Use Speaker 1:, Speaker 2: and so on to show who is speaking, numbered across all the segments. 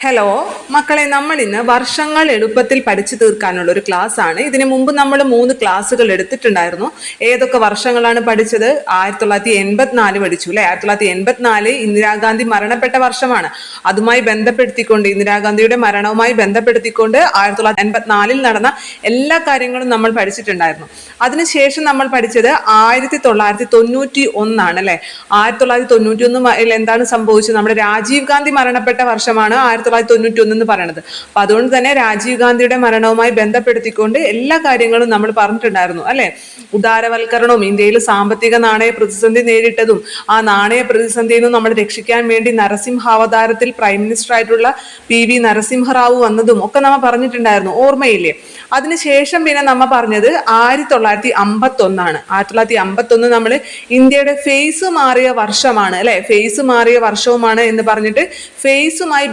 Speaker 1: Hello മക്കളെ നമ്മൾ ഇന്ന് വർഷങ്ങൾ എളുപ്പത്തിൽ പഠിച്ചു തീർക്കാനുള്ള ഒരു ക്ലാസ് ആണ് ഇതിനു മുമ്പ് നമ്മൾ മൂന്ന് ക്ലാസ്സുകൾ എടുത്തിട്ടുണ്ടായിരുന്നു. ഏതൊക്കെ വർഷങ്ങളാണ് പഠിച്ചത്? ആയിരത്തി തൊള്ളായിരത്തി എൺപത്തിനാല് പഠിച്ചു അല്ലെ? ആയിരത്തി തൊള്ളായിരത്തി എൺപത്തിനാല് ഇന്ദിരാഗാന്ധി മരണപ്പെട്ട വർഷമാണ്. അതുമായി ബന്ധപ്പെടുത്തിക്കൊണ്ട് ഇന്ദിരാഗാന്ധിയുടെ മരണവുമായി ബന്ധപ്പെടുത്തിക്കൊണ്ട് ആയിരത്തി തൊള്ളായിരത്തി എൺപത്തിനാലിൽ നടന്ന എല്ലാ കാര്യങ്ങളും നമ്മൾ പഠിച്ചിട്ടുണ്ടായിരുന്നു. അതിനുശേഷം നമ്മൾ പഠിച്ചത് ആയിരത്തി തൊള്ളായിരത്തി തൊണ്ണൂറ്റി ഒന്നാണ് അല്ലെ? ആയിരത്തി തൊള്ളായിരത്തി തൊണ്ണൂറ്റി ഒന്ന് എന്താണ് സംഭവിച്ചത്? നമ്മുടെ രാജീവ് ഗാന്ധി മരണപ്പെട്ട വർഷമാണ് ആയിരത്തി തൊള്ളായിരത്തി തൊണ്ണൂറ്റി ഒന്ന് എന്ന് പറയുന്നത് അപ്പൊ അതുകൊണ്ട് തന്നെ രാജീവ് ഗാന്ധിയുടെ മരണവുമായി ബന്ധപ്പെടുത്തിക്കൊണ്ട് എല്ലാ കാര്യങ്ങളും നമ്മൾ പറഞ്ഞിട്ടുണ്ടായിരുന്നു അല്ലെ? ഉദാരവൽക്കരണവും ഇന്ത്യയിൽ സാമ്പത്തിക നാണയ പ്രതിസന്ധി നേരിട്ടതും ആ നാണയ പ്രതിസന്ധിയിൽ നിന്നും നമ്മൾ രക്ഷിക്കാൻ വേണ്ടി നരസിംഹാവതാരത്തിൽ പ്രൈം മിനിസ്റ്റർ ആയിട്ടുള്ള പി വി നരസിംഹറാവു വന്നതും ഒക്കെ നമ്മൾ പറഞ്ഞിട്ടുണ്ടായിരുന്നു ഓർമ്മയില്ലേ? അതിനുശേഷം പിന്നെ നമ്മൾ പറഞ്ഞത് ആയിരത്തി തൊള്ളായിരത്തി അമ്പത്തി ഒന്നാണ് ആയിരത്തി തൊള്ളായിരത്തി അമ്പത്തി ഒന്ന് നമ്മൾ ഇന്ത്യയുടെ ഫേസ് മാറിയ വർഷമാണ് അല്ലെ? ഫേസ് മാറിയ വർഷവുമാണ് എന്ന് പറഞ്ഞിട്ട് ഫേസുമായി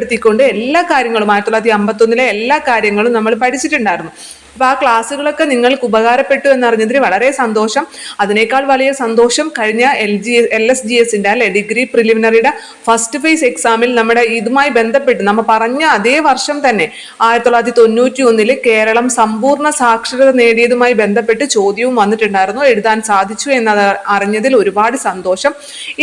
Speaker 1: ബന്ധപ്പെടുത്തിക്കൊണ്ട് എല്ലാ കാര്യങ്ങളും ആയിരത്തി തൊള്ളായിരത്തി അമ്പത്തൊന്നിലെ എല്ലാ കാര്യങ്ങളും നമ്മൾ പഠിച്ചിട്ടുണ്ടായിരുന്നു. അപ്പൊ ആ ക്ലാസ്സുകളൊക്കെ നിങ്ങൾക്ക് ഉപകാരപ്പെട്ടു എന്നറിഞ്ഞതിൽ വളരെ സന്തോഷം. അതിനേക്കാൾ വലിയ സന്തോഷം കഴിഞ്ഞ L G L S G എസിന്റെ അല്ലെ ഡിഗ്രി പ്രിലിമിനറിയുടെ ഫസ്റ്റ് ഫേസ് എക്സാമിൽ നമ്മുടെ ഇതുമായി ബന്ധപ്പെട്ട് നമ്മൾ പറഞ്ഞ അതേ വർഷം തന്നെ ആയിരത്തി തൊള്ളായിരത്തി തൊണ്ണൂറ്റി ഒന്നിൽ കേരളം സമ്പൂർണ സാക്ഷരത നേടിയതുമായി ബന്ധപ്പെട്ട് ചോദ്യവും വന്നിട്ടുണ്ടായിരുന്നു. എഴുതാൻ സാധിച്ചു എന്നത് അറിഞ്ഞതിൽ ഒരുപാട് സന്തോഷം.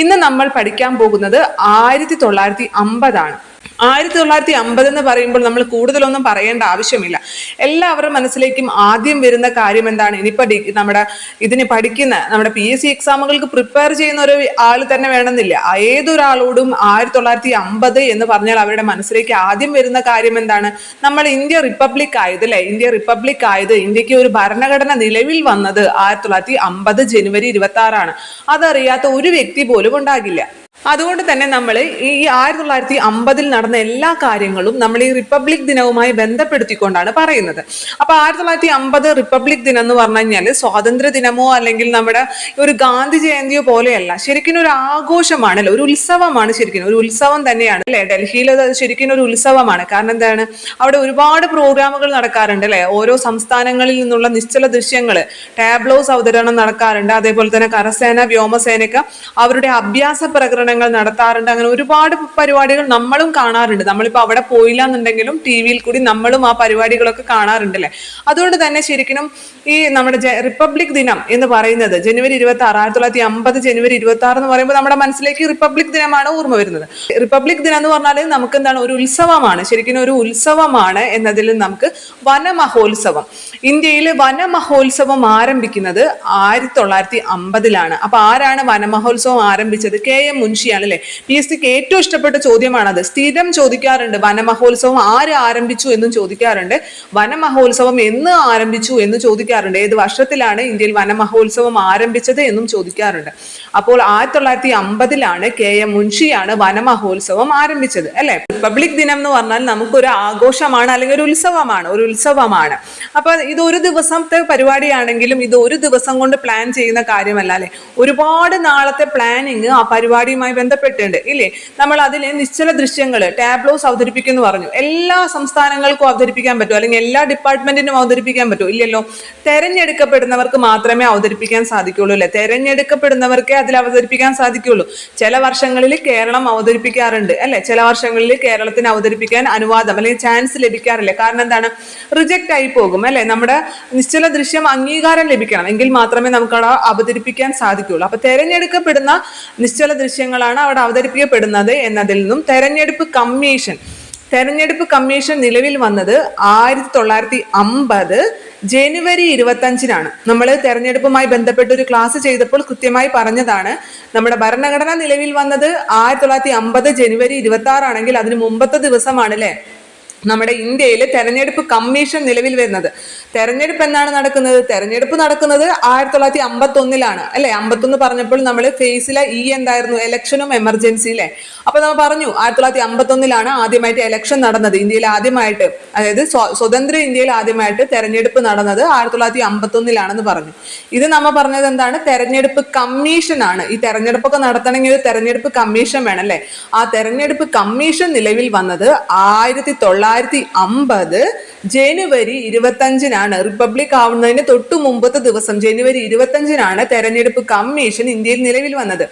Speaker 1: ഇന്ന് നമ്മൾ പഠിക്കാൻ പോകുന്നത് ആയിരത്തി തൊള്ളായിരത്തി അമ്പതാണ്. ആയിരത്തി തൊള്ളായിരത്തി അമ്പത് എന്ന് പറയുമ്പോൾ നമ്മൾ കൂടുതലൊന്നും പറയേണ്ട ആവശ്യമില്ല. എല്ലാവരുടെ മനസ്സിലേക്കും ആദ്യം വരുന്ന കാര്യം എന്താണ്? ഇനിയിപ്പോൾ ഡി നമ്മുടെ ഇതിന് പഠിക്കുന്ന നമ്മുടെ പി എസ് സി എക്സാമുകൾക്ക് പ്രിപ്പയർ ചെയ്യുന്ന ഒരു ആൾ തന്നെ വേണമെന്നില്ല. ഏതൊരാളോടും ആയിരത്തി തൊള്ളായിരത്തി അമ്പത് എന്ന് പറഞ്ഞാൽ അവരുടെ മനസ്സിലേക്ക് ആദ്യം വരുന്ന കാര്യം എന്താണ്? നമ്മൾ ഇന്ത്യ റിപ്പബ്ലിക് ആയത് അല്ലെ? ഇന്ത്യ റിപ്പബ്ലിക് ആയത് ഇന്ത്യയ്ക്ക് ഒരു ഭരണഘടന നിലവിൽ വന്നത് ആയിരത്തി തൊള്ളായിരത്തി അമ്പത് ജനുവരി ഇരുപത്തി ആറാണ് അതറിയാത്ത ഒരു വ്യക്തി പോലും ഉണ്ടാകില്ല. അതുകൊണ്ട് തന്നെ നമ്മൾ ഈ ആയിരത്തി തൊള്ളായിരത്തി അമ്പതിൽ നടന്ന എല്ലാ കാര്യങ്ങളും നമ്മൾ ഈ റിപ്പബ്ലിക് ദിനവുമായി ബന്ധപ്പെടുത്തിക്കൊണ്ടാണ് പറയുന്നത്. അപ്പൊ ആയിരത്തി തൊള്ളായിരത്തി അമ്പത് റിപ്പബ്ലിക് ദിനം എന്ന് പറഞ്ഞു കഴിഞ്ഞാൽ സ്വാതന്ത്ര്യ ദിനമോ അല്ലെങ്കിൽ നമ്മുടെ ഒരു ഗാന്ധി ജയന്തിയോ പോലെയല്ല ശരിക്കും ഒരു ആഘോഷമാണ് ഒരു ഉത്സവമാണ് ശരിക്കും. ഒരു ഉത്സവം തന്നെയാണ് അല്ലെ? ഡൽഹിയിൽ അത് ശരിക്കും ഒരു ഉത്സവമാണ്. കാരണം എന്താണ്? അവിടെ ഒരുപാട് പ്രോഗ്രാമുകൾ നടക്കാറുണ്ട് അല്ലെ? ഓരോ സംസ്ഥാനങ്ങളിൽ നിന്നുള്ള നിശ്ചല ദൃശ്യങ്ങൾ ടാബ്ലോസ് അവതരണം നടക്കാറുണ്ട്. അതേപോലെ തന്നെ കരസേന വ്യോമസേനക്ക് അവരുടെ അഭ്യാസ പ്രകടനങ്ങൾ നടത്താറുണ്ട്. അങ്ങനെ ഒരുപാട് പരിപാടികൾ നമ്മളും കാണാറുണ്ട്. നമ്മളിപ്പോൾ അവിടെ പോയില്ല എന്നുണ്ടെങ്കിലും ടി വിയിൽ കൂടി നമ്മളും ആ പരിപാടികളൊക്കെ കാണാറുണ്ട് അല്ലെ അതുകൊണ്ട് തന്നെ ശരിക്കും ഈ നമ്മുടെ റിപ്പബ്ലിക് ദിനം എന്ന് പറയുന്നത് ജനുവരി ഇരുപത്തി ആറ് ആയിരത്തി തൊള്ളായിരത്തി അമ്പത് ജനുവരി ഇരുപത്തി ആറ് എന്ന് പറയുമ്പോൾ നമ്മുടെ മനസ്സിലേക്ക് റിപ്പബ്ലിക് ദിനമാണ് ഓർമ്മ വരുന്നത്. റിപ്പബ്ലിക് ദിനം എന്ന് പറഞ്ഞാൽ നമുക്ക് എന്താണ് ഒരു ഉത്സവമാണ്. ശരിക്കും ഒരു ഉത്സവമാണ് എന്നതിൽ നമുക്ക് വനമഹോത്സവം. ഇന്ത്യയിൽ വനമഹോത്സവം ആരംഭിക്കുന്നത് ആയിരത്തി തൊള്ളായിരത്തി അമ്പതിലാണ്. അപ്പൊ ആരാണ് വനമഹോത്സവം ആരംഭിച്ചത്? കെ എം മുൻഷിയാണ് അല്ലെ പി എസ് സിക്ക് ഏറ്റവും ഇഷ്ടപ്പെട്ട ചോദ്യമാണത്. സ്ഥിരം ചോദിക്കാറുണ്ട് വനമഹോത്സവം ആര് ആരംഭിച്ചു എന്നും ചോദിക്കാറുണ്ട്. വനമഹോത്സവം എന്ന് ആരംഭിച്ചു എന്ന് ചോദിക്കാറുണ്ട്. ഏത് വർഷത്തിലാണ് ഇന്ത്യയിൽ വനമഹോത്സവം ആരംഭിച്ചത് എന്നും ചോദിക്കാറുണ്ട്. അപ്പോൾ ആയിരത്തി തൊള്ളായിരത്തി അമ്പതിലാണ് കെ എം മുൻഷിയാണ് വനമഹോത്സവം ആരംഭിച്ചത് അല്ലെ? റിപ്പബ്ലിക് ദിനം എന്ന് പറഞ്ഞാൽ നമുക്കൊരു ആഘോഷമാണ് അല്ലെങ്കിൽ ഒരു ഉത്സവമാണ് ഒരു ഉത്സവമാണ്. അപ്പൊ ഇത് ഒരു ദിവസത്തെ പരിപാടിയാണെങ്കിലും ഇത് ഒരു ദിവസം കൊണ്ട് പ്ലാൻ ചെയ്യുന്ന കാര്യമല്ല അല്ലെ? ഒരുപാട് നാളത്തെ പ്ലാനിങ് ആ പരിപാടിയുമായി ബന്ധപ്പെട്ടുണ്ട് ഇല്ലേ? നമ്മൾ അതിലെ നിശ്ചല ദൃശ്യങ്ങൾ ടാബ്ലോസ് അവതരിപ്പിക്കുന്നു പറഞ്ഞു. എല്ലാ സംസ്ഥാനങ്ങൾക്കും അവതരിപ്പിക്കാൻ പറ്റും അല്ലെങ്കിൽ എല്ലാ ഡിപ്പാർട്ട്മെന്റിനും അവതരിപ്പിക്കാൻ പറ്റും ഇല്ലല്ലോ? തെരഞ്ഞെടുക്കപ്പെടുന്നവർക്ക് മാത്രമേ അവതരിപ്പിക്കാൻ സാധിക്കുള്ളൂ അല്ലെ തെരഞ്ഞെടുക്കപ്പെടുന്നവർക്കേ അതിൽ അവതരിപ്പിക്കാൻ സാധിക്കുള്ളൂ. ചില വർഷങ്ങളിൽ കേരളം അവതരിപ്പിക്കാറുണ്ട് അല്ലെ? ചില വർഷങ്ങളിൽ കേരളത്തിന് അവതരിപ്പിക്കാൻ അനുവാദം അല്ലെങ്കിൽ ചാൻസ് ലഭിക്കാറില്ല. കാരണം എന്താണ്? റിജക്റ്റ് ആയി പോകും അല്ലെ? നമ്മുടെ നിശ്ചല ദൃശ്യം അംഗീകാരം ലഭിക്കണം എങ്കിൽ മാത്രമേ നമുക്ക് അവതരിപ്പിക്കാൻ സാധിക്കുള്ളൂ. അപ്പൊ തെരഞ്ഞെടുക്കപ്പെടുന്ന നിശ്ചല ദൃശ്യങ്ങളാണ് അവിടെ അവതരിപ്പിക്കപ്പെടുന്നത് എന്നതിൽ നിന്നും തെരഞ്ഞെടുപ്പ് കമ്മീഷൻ തെരഞ്ഞെടുപ്പ് കമ്മീഷൻ നിലവിൽ വന്നത് ആയിരത്തി തൊള്ളായിരത്തി അമ്പത് ജനുവരി ഇരുപത്തഞ്ചിനാണ്. നമ്മൾ തെരഞ്ഞെടുപ്പുമായി ബന്ധപ്പെട്ട് ഒരു ക്ലാസ് ചെയ്തപ്പോൾ കൃത്യമായി പറഞ്ഞതാണ്. നമ്മുടെ ഭരണഘടന നിലവിൽ വന്നത് ആയിരത്തി തൊള്ളായിരത്തി അമ്പത് ജനുവരി ഇരുപത്തി ആറാണെങ്കിൽ അതിന് മുമ്പത്തെ ദിവസമാണ് അല്ലേ നമ്മുടെ ഇന്ത്യയിൽ തെരഞ്ഞെടുപ്പ് കമ്മീഷൻ നിലവിൽ വരുന്നത്. തെരഞ്ഞെടുപ്പ് എന്നാണ് നടക്കുന്നത്? തെരഞ്ഞെടുപ്പ് നടക്കുന്നത് ആയിരത്തി തൊള്ളായിരത്തി അമ്പത്തി ഒന്നിലാണ് അല്ലെ? അമ്പത്തൊന്ന് പറഞ്ഞപ്പോൾ നമ്മൾ ഫേസിലെ ഈ എന്തായിരുന്നു? എലക്ഷനും എമർജൻസി അല്ലെ അപ്പൊ നമ്മൾ പറഞ്ഞു ആയിരത്തി തൊള്ളായിരത്തി അമ്പത്തി ഒന്നിലാണ് ആദ്യമായിട്ട് എലക്ഷൻ നടന്നത്. ഇന്ത്യയിൽ ആദ്യമായിട്ട് അതായത് സ്വതന്ത്ര ഇന്ത്യയിൽ ആദ്യമായിട്ട് തെരഞ്ഞെടുപ്പ് നടന്നത് ആയിരത്തി തൊള്ളായിരത്തി അമ്പത്തി ഒന്നിലാണെന്ന് പറഞ്ഞു. ഇത് നമ്മൾ പറഞ്ഞത് എന്താണ്? തെരഞ്ഞെടുപ്പ് കമ്മീഷൻ ആണ്. ഈ തെരഞ്ഞെടുപ്പൊക്കെ നടത്തണമെങ്കിൽ തെരഞ്ഞെടുപ്പ് കമ്മീഷൻ വേണം അല്ലെ ആ തെരഞ്ഞെടുപ്പ് കമ്മീഷൻ നിലവിൽ വന്നത് ആയിരത്തി തൊള്ളായിരത്തി അമ്പത് ജനുവരി ഇരുപത്തഞ്ചിനാണ്. റിപ്പബ്ലിക് ആവുന്നതിന് തൊട്ടു മുമ്പത്തെ ദിവസം ജനുവരി ഇരുപത്തഞ്ചിനാണ് തെരഞ്ഞെടുപ്പ് കമ്മീഷൻ ഇന്ത്യയിൽ നിലവിൽ വന്നത്.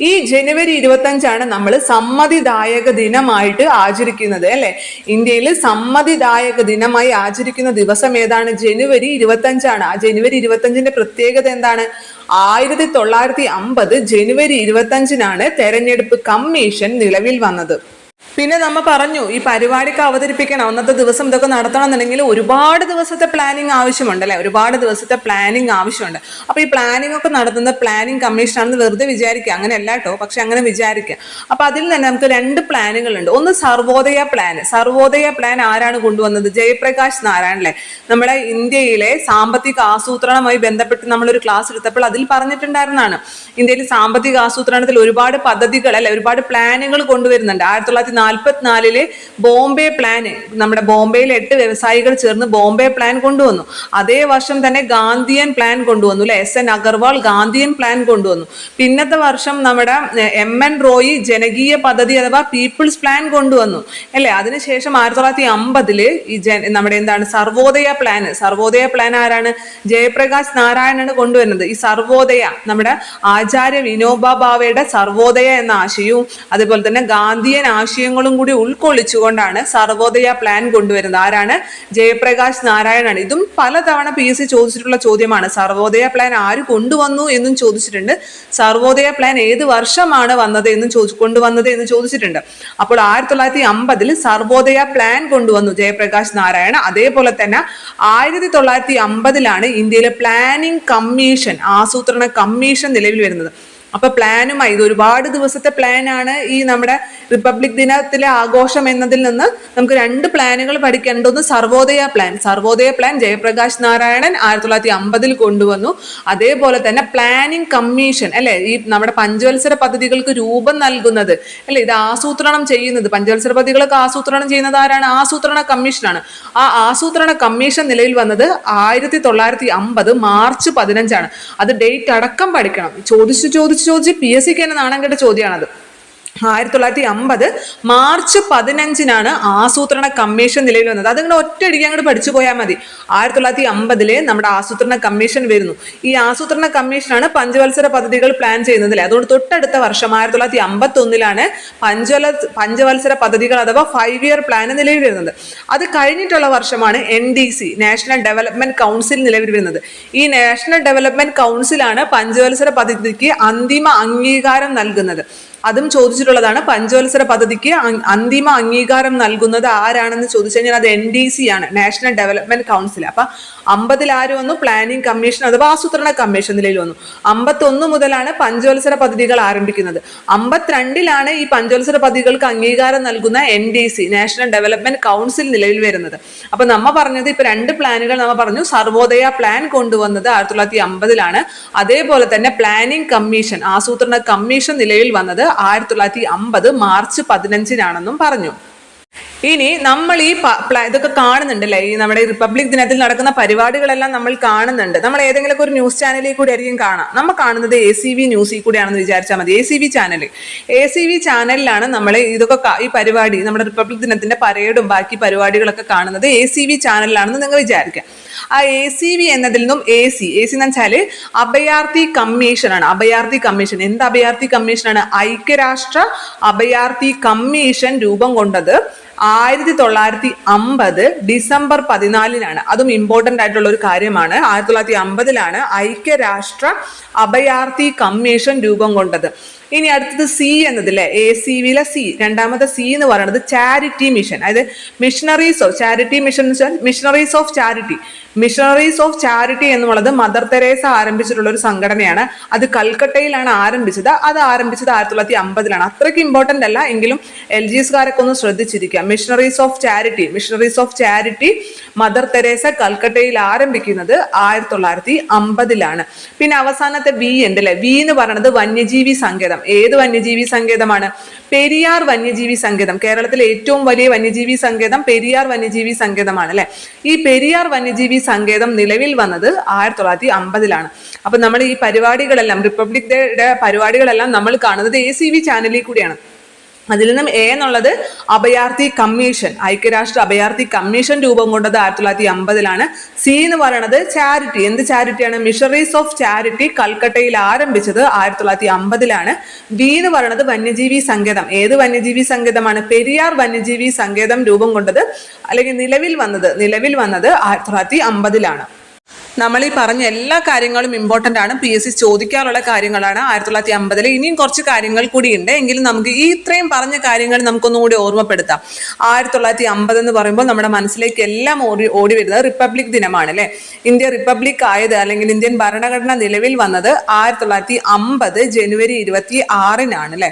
Speaker 1: ഈ ജനുവരി ഇരുപത്തഞ്ചാണ് നമ്മൾ സമ്മതിദായക ദിനമായിട്ട് ആചരിക്കുന്നത് അല്ലെ? ഇന്ത്യയിൽ സമ്മതിദായക ദിനമായി ആചരിക്കുന്ന ദിവസം ഏതാണ്? ജനുവരി ഇരുപത്തഞ്ചാണ്. ആ ജനുവരി ഇരുപത്തഞ്ചിന്റെ പ്രത്യേകത എന്താണ്? ആയിരത്തി തൊള്ളായിരത്തി അമ്പത് ജനുവരി ഇരുപത്തഞ്ചിനാണ് തെരഞ്ഞെടുപ്പ് കമ്മീഷൻ നിലവിൽ വന്നത്. പിന്നെ നമ്മ പറഞ്ഞു ഈ പരിപാടിക്ക് അവതരിപ്പിക്കണം അന്നത്തെ ദിവസം ഇതൊക്കെ നടത്തണം എന്നുണ്ടെങ്കിൽ ഒരുപാട് ദിവസത്തെ പ്ലാനിങ് ആവശ്യമുണ്ട് അല്ലേ? ഒരുപാട് ദിവസത്തെ പ്ലാനിങ് ആവശ്യമുണ്ട്. അപ്പോൾ ഈ പ്ലാനിങ് ഒക്കെ നടത്തുന്ന പ്ലാനിങ് കമ്മീഷനാണെന്ന് വെറുതെ വിചാരിക്കുക. അങ്ങനെ അല്ല കേട്ടോ പക്ഷെ അങ്ങനെ വിചാരിക്കുക. അപ്പോൾ അതിൽ തന്നെ നമുക്ക് രണ്ട് പ്ലാനുകളുണ്ട് ഒന്ന് സർവോദയ പ്ലാൻ സർവോദയ പ്ലാൻ ആരാണ് കൊണ്ടുവന്നത്? ജയപ്രകാശ് നാരായൺ അല്ലേ? നമ്മുടെ ഇന്ത്യയിലെ സാമ്പത്തിക ആസൂത്രണവുമായി ബന്ധപ്പെട്ട് നമ്മളൊരു ക്ലാസ് എടുത്തപ്പോൾ അതിൽ പറഞ്ഞിട്ടുണ്ടായിരുന്നതാണ്. ഇന്ത്യയിൽ സാമ്പത്തിക ആസൂത്രണത്തിൽ ഒരുപാട് പദ്ധതികൾ അല്ലെ? ഒരുപാട് പ്ലാനുകൾ കൊണ്ടുവരുന്നുണ്ട്. ആയിരത്തി തൊള്ളായിരത്തി നാൽപ്പത്തിനാലിൽ ബോംബെ പ്ലാന് നമ്മുടെ ബോംബെയിൽ എട്ട് വ്യവസായികൾ ചേർന്ന് ബോംബെ പ്ലാൻ കൊണ്ടുവന്നു. അതേ വർഷം തന്നെ ഗാന്ധിയൻ പ്ലാൻ കൊണ്ടുവന്നു അല്ലെ S N Agarwal Gandhian plan കൊണ്ടുവന്നു. പിന്നത്തെ വർഷം നമ്മുടെ എം എൻ റോയി ജനകീയ പദ്ധതി അഥവാ പീപ്പിൾസ് പ്ലാൻ കൊണ്ടുവന്നു. അല്ലെ? അതിനുശേഷം ആയിരത്തി തൊള്ളായിരത്തി അമ്പതിൽ ഈ ജന നമ്മുടെ എന്താണ് സർവോദയ പ്ലാൻ സർവോദയ പ്ലാൻ ആരാണ്? ജയപ്രകാശ് നാരായണാണ് കൊണ്ടുവരുന്നത്. ഈ സർവോദയ നമ്മുടെ ആചാര്യ വിനോബ ഭാവയുടെ സർവോദയ എന്ന ആശയവും അതുപോലെ തന്നെ ഗാന്ധിയൻ ആശയങ്ങളും കൂടി ഉൾക്കൊള്ളിച്ചുകൊണ്ടാണ് സർവോദയ പ്ലാൻ കൊണ്ടുവരുന്നത്. ആരാണ്? ജയപ്രകാശ് നാരായണാണ് ഇതും പലതവണ പി എസ് സി ചോദിച്ചിട്ടുള്ള ചോദ്യമാണ്. സർവോദയ പ്ലാൻ ആര് കൊണ്ടുവന്നു എന്നും ചോദിച്ചിട്ടുണ്ട്. സർവോദയ പ്ലാൻ ഏത് വർഷമാണ് വന്നത് എന്നും ചോദിച്ചു കൊണ്ടുവന്നത് എന്ന് ചോദിച്ചിട്ടുണ്ട്. അപ്പോൾ ആയിരത്തി തൊള്ളായിരത്തി അമ്പതിൽ സർവോദയ പ്ലാൻ കൊണ്ടുവന്നു ജയപ്രകാശ് നാരായണ അതേപോലെ തന്നെ ആയിരത്തി തൊള്ളായിരത്തി അമ്പതിലാണ് ഇന്ത്യയിലെ പ്ലാനിംഗ് കമ്മീഷൻ ആസൂത്രണ കമ്മീഷൻ നിലവിൽ വരുന്നത്. അപ്പൊ പ്ലാനുമായി ഇത് ഒരുപാട് ദിവസത്തെ പ്ലാനാണ് ഈ നമ്മുടെ റിപ്പബ്ലിക് ദിനത്തിലെ ആഘോഷം എന്നതിൽ നിന്ന് നമുക്ക് രണ്ട് പ്ലാനുകൾ പഠിക്കേണ്ട ഒന്ന് സർവോദയ പ്ലാൻ. സർവോദയ പ്ലാൻ ജയപ്രകാശ് നാരായണൻ ആയിരത്തി തൊള്ളായിരത്തി അമ്പതിൽ കൊണ്ടുവന്നു. അതേപോലെ തന്നെ പ്ലാനിംഗ് കമ്മീഷൻ അല്ലെ? ഈ നമ്മുടെ പഞ്ചവത്സര പദ്ധതികൾക്ക് രൂപം നൽകുന്നത് അല്ലെ? ഇത് ആസൂത്രണം ചെയ്യുന്നത്. പഞ്ചവത്സര പദ്ധതികളൊക്കെ ആസൂത്രണം ചെയ്യുന്നത് ആരാണ്? ആസൂത്രണ കമ്മീഷനാണ്. ആ ആസൂത്രണ കമ്മീഷൻ നിലയിൽ വന്നത് ആയിരത്തി തൊള്ളായിരത്തി അമ്പത് മാർച്ച് പതിനഞ്ചാണ്. അത് ഡേറ്റ് അടക്കം പഠിക്കണം. ചോദിച്ചു ചോദിച്ചു ചോദിച്ച് പി എസ് സിക്ക് തന്നെ നാണം കേട്ട ചോദ്യമാണത്. ആയിരത്തി തൊള്ളായിരത്തി അമ്പത് മാർച്ച് പതിനഞ്ചിനാണ് ആസൂത്രണ കമ്മീഷൻ നിലവിൽ വന്നത്. അതിങ്ങനെ ഒറ്റയടിക്ക് അങ്ങോട്ട് പഠിച്ചു പോയാൽ മതി. ആയിരത്തി തൊള്ളായിരത്തി അമ്പതിൽ നമ്മുടെ ആസൂത്രണ കമ്മീഷൻ വരുന്നു. ഈ ആസൂത്രണ കമ്മീഷനാണ് പഞ്ചവത്സര പദ്ധതികൾ പ്ലാൻ ചെയ്യുന്നത് അല്ലേ അതുകൊണ്ട് തൊട്ടടുത്ത വർഷം ആയിരത്തി തൊള്ളായിരത്തി അമ്പത്തി ഒന്നിലാണ് പഞ്ചവല പഞ്ചവത്സര പദ്ധതികൾ അഥവാ ഫൈവ് ഇയർ പ്ലാൻ നിലവിൽ വരുന്നത്. അത് കഴിഞ്ഞിട്ടുള്ള വർഷമാണ് N D C national development council നിലവിൽ വരുന്നത്. ഈ നാഷണൽ ഡെവലപ്മെന്റ് കൗൺസിലാണ് പഞ്ചവത്സര പദ്ധതിക്ക് അന്തിമ അംഗീകാരം നൽകുന്നത്. അതും ചോദിച്ചിട്ടുള്ളതാണ്. പഞ്ചവത്സര പദ്ധതിക്ക് അന്തിമ അംഗീകാരം നൽകുന്നത് ആരാണെന്ന് ചോദിച്ചു കഴിഞ്ഞാൽ അത് എൻ ഡി സി ആണ് നാഷണൽ ഡെവലപ്മെന്റ് കൗൺസിൽ അപ്പൊ അമ്പതിൽ ആര് വന്നു? പ്ലാനിംഗ് കമ്മീഷൻ അഥവാ ആസൂത്രണ കമ്മീഷൻ നിലയിൽ വന്നു. അമ്പത്തൊന്ന് മുതലാണ് പഞ്ചവത്സര പദ്ധതികൾ ആരംഭിക്കുന്നത്. അമ്പത്തിരണ്ടിലാണ് ഈ പഞ്ചവത്സര പദ്ധതികൾക്ക് അംഗീകാരം നൽകുന്ന N D C national development council നിലവിൽ വരുന്നത്. അപ്പൊ നമ്മ പറഞ്ഞത് ഇപ്പൊ രണ്ട് പ്ലാനുകൾ നമ്മ പറഞ്ഞു. സർവോദയ പ്ലാൻ കൊണ്ടുവന്നത് ആയിരത്തി തൊള്ളായിരത്തി അമ്പതിലാണ്. അതേപോലെ തന്നെ പ്ലാനിംഗ് കമ്മീഷൻ ആസൂത്രണ കമ്മീഷൻ നിലയിൽ വന്നത് ആയിരത്തി തൊള്ളായിരത്തി അമ്പത് മാർച്ച് പതിനഞ്ചിനാണെന്നും പറഞ്ഞു. ഇനി നമ്മൾ ഈ ഇതൊക്കെ കാണുന്നുണ്ടല്ലേ? ഈ നമ്മുടെ റിപ്പബ്ലിക് ദിനത്തിൽ നടക്കുന്ന പരിപാടികളെല്ലാം നമ്മൾ കാണുന്നുണ്ട്. നമ്മൾ ഏതെങ്കിലും ഒരു ന്യൂസ് ചാനലിൽ കൂടി ആയിരിക്കും കാണാം. നമ്മൾ കാണുന്നത് എ സി വി ന്യൂസിൽ കൂടിയാണെന്ന് വിചാരിച്ചാൽ മതി. A C V channel A C V ചാനലിലാണ് നമ്മൾ ഇതൊക്കെ ഈ പരിപാടി നമ്മുടെ റിപ്പബ്ലിക് ദിനത്തിന്റെ പരേഡും ബാക്കി പരിപാടികളൊക്കെ കാണുന്നത് എ സി വി ചാനലിലാണെന്ന് നിങ്ങൾ വിചാരിക്കാം ആ എ സി വി എന്നതിൽ നിന്നും എ സി എ സി എന്ന് വെച്ചാൽ അഭയാർത്ഥി കമ്മീഷനാണ്. അഭയാർത്ഥി കമ്മീഷൻ. എന്ത് അഭയാർത്ഥി കമ്മീഷനാണ്? ഐക്യരാഷ്ട്ര അഭയാർത്ഥി കമ്മീഷൻ രൂപം കൊണ്ടത് ആയിരത്തി തൊള്ളായിരത്തി അമ്പത് ഡിസംബർ പതിനാലിനാണ്. അതും ഇമ്പോർട്ടന്റ് ആയിട്ടുള്ള ഒരു കാര്യമാണ്. ആയിരത്തി തൊള്ളായിരത്തി അമ്പതിലാണ് ഐക്യരാഷ്ട്ര അഭയാർത്ഥി കമ്മീഷൻ രൂപം കൊണ്ടത്. ഇനി അടുത്തത് സി എന്നതില്ലേ? എ സി വിയിലെ സി രണ്ടാമത്തെ സി എന്ന് പറയുന്നത് ചാരിറ്റി മിഷൻ അതായത് മിഷണറീസ് ഓഫ് ചാരിറ്റി മിഷൻ എന്ന് വെച്ചാൽ missionaries of charity missionaries of charity എന്നുള്ളത് മദർ തെരേസ ആരംഭിച്ചിട്ടുള്ള ഒരു സംഘടനയാണ്. അത് കൽക്കട്ടയിലാണ് ആരംഭിച്ചത്. അത് ആരംഭിച്ചത് ആയിരത്തി തൊള്ളായിരത്തി അമ്പതിലാണ് അത്രയ്ക്ക് ഇമ്പോർട്ടന്റ് അല്ല. എങ്കിലും എൽ ജി എസ്കാരൊക്കെ ഒന്ന് ശ്രദ്ധിച്ചിരിക്കുക. Missionaries of charity missionaries of charity mother Teresa കൽക്കട്ടയിൽ ആരംഭിക്കുന്നത് ആയിരത്തി തൊള്ളായിരത്തി അമ്പതിലാണ് പിന്നെ അവസാനത്തെ വി ഉണ്ട് അല്ലെ വി എന്ന് പറയുന്നത് വന്യജീവി സങ്കേതം. ഏത് വന്യജീവി സങ്കേതമാണ്? പെരിയാർ വന്യജീവി സങ്കേതം. കേരളത്തിലെ ഏറ്റവും വലിയ വന്യജീവി സങ്കേതം പെരിയാർ വന്യജീവി സങ്കേതമാണ് അല്ലെ? ഈ പെരിയാർ വന്യജീവി സങ്കേതം നിലവിൽ വന്നത് ആയിരത്തി തൊള്ളായിരത്തി അമ്പതിലാണ് അപ്പൊ നമ്മൾ ഈ പരിപാടികളെല്ലാം റിപ്പബ്ലിക് ഡേയുടെ പരിപാടികളെല്ലാം നമ്മൾ കാണുന്നത് എ സി വി ചാനലിൽ കൂടിയാണ്. അതിൽ നിന്നും എ എന്നുള്ളത് അഭയാർത്ഥി കമ്മീഷൻ ഐക്യരാഷ്ട്ര അഭയാർത്ഥി കമ്മീഷൻ രൂപം കൊണ്ടത് ആയിരത്തി തൊള്ളായിരത്തി അമ്പതിലാണ് സി എന്ന് പറയുന്നത് ചാരിറ്റി എന്ത് ചാരിറ്റിയാണ് മിഷറീസ് ഓഫ് ചാരിറ്റി കൽക്കട്ടയിൽ ആരംഭിച്ചത് ആയിരത്തി തൊള്ളായിരത്തി അമ്പതിലാണ് ബി എന്ന് പറയുന്നത് വന്യജീവി സങ്കേതം. ഏത് വന്യജീവി സങ്കേതമാണ്? പെരിയാർ വന്യജീവി സങ്കേതം രൂപം കൊണ്ടത് അല്ലെങ്കിൽ നിലവിൽ വന്നത് നിലവിൽ വന്നത് ആയിരത്തി തൊള്ളായിരത്തി അമ്പതിലാണ് നമ്മൾ ഈ പറഞ്ഞ എല്ലാ കാര്യങ്ങളും ഇമ്പോർട്ടന്റ് ആണ്. പി എസ് സി ചോദിക്കാറുള്ള കാര്യങ്ങളാണ് ആയിരത്തി തൊള്ളായിരത്തി അമ്പതിൽ ഇനിയും കുറച്ച് കാര്യങ്ങൾ കൂടി ഉണ്ട്. എങ്കിലും നമുക്ക് ഈ ഇത്രയും പറഞ്ഞ കാര്യങ്ങൾ നമുക്കൊന്നും കൂടി ഓർമ്മപ്പെടുത്താം. ആയിരത്തി തൊള്ളായിരത്തി അമ്പത് എന്ന് പറയുമ്പോൾ നമ്മുടെ മനസ്സിലേക്ക് എല്ലാം ഓടി ഓടി വരുന്നത് റിപ്പബ്ലിക് ദിനമാണ് അല്ലേ? ഇന്ത്യ റിപ്പബ്ലിക് ആയത് അല്ലെങ്കിൽ ഇന്ത്യൻ ഭരണഘടന നിലവിൽ വന്നത് ആയിരത്തി തൊള്ളായിരത്തി അമ്പത് ജനുവരി ഇരുപത്തി ആറിനാണ് അല്ലേ?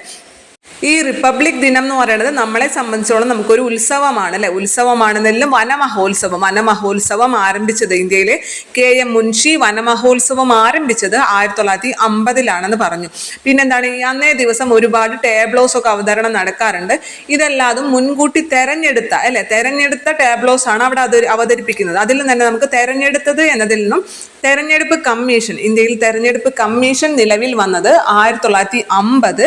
Speaker 1: ഈ റിപ്പബ്ലിക് ദിനം എന്ന് പറയുന്നത് നമ്മളെ സംബന്ധിച്ചോളം നമുക്കൊരു ഉത്സവമാണ് അല്ലെ? ഉത്സവമാണെന്നെല്ലാം വനമഹോത്സവം. വനമഹോത്സവം ആരംഭിച്ചത് ഇന്ത്യയിലെ കെ എം മുൻഷി വനമഹോത്സവം ആരംഭിച്ചത് ആയിരത്തി തൊള്ളായിരത്തി അമ്പതിലാണെന്ന് പറഞ്ഞു. പിന്നെന്താണ് ഈ അന്നേ ദിവസം ഒരുപാട് ടേബ്ലോസ് ഒക്കെ അവതരണം നടക്കാറുണ്ട്. ഇതെല്ലാതും മുൻകൂട്ടി തെരഞ്ഞെടുത്ത അല്ലെ? തെരഞ്ഞെടുത്ത ടേബ്ലോസ് ആണ് അവിടെ അവതരിപ്പിക്കുന്നത്. അതിൽ തന്നെ നമുക്ക് തെരഞ്ഞെടുത്തത് എന്നതിൽ നിന്നും തെരഞ്ഞെടുപ്പ് കമ്മീഷൻ ഇന്ത്യയിൽ തെരഞ്ഞെടുപ്പ് കമ്മീഷൻ നിലവിൽ വന്നത് ആയിരത്തി തൊള്ളായിരത്തി അമ്പത്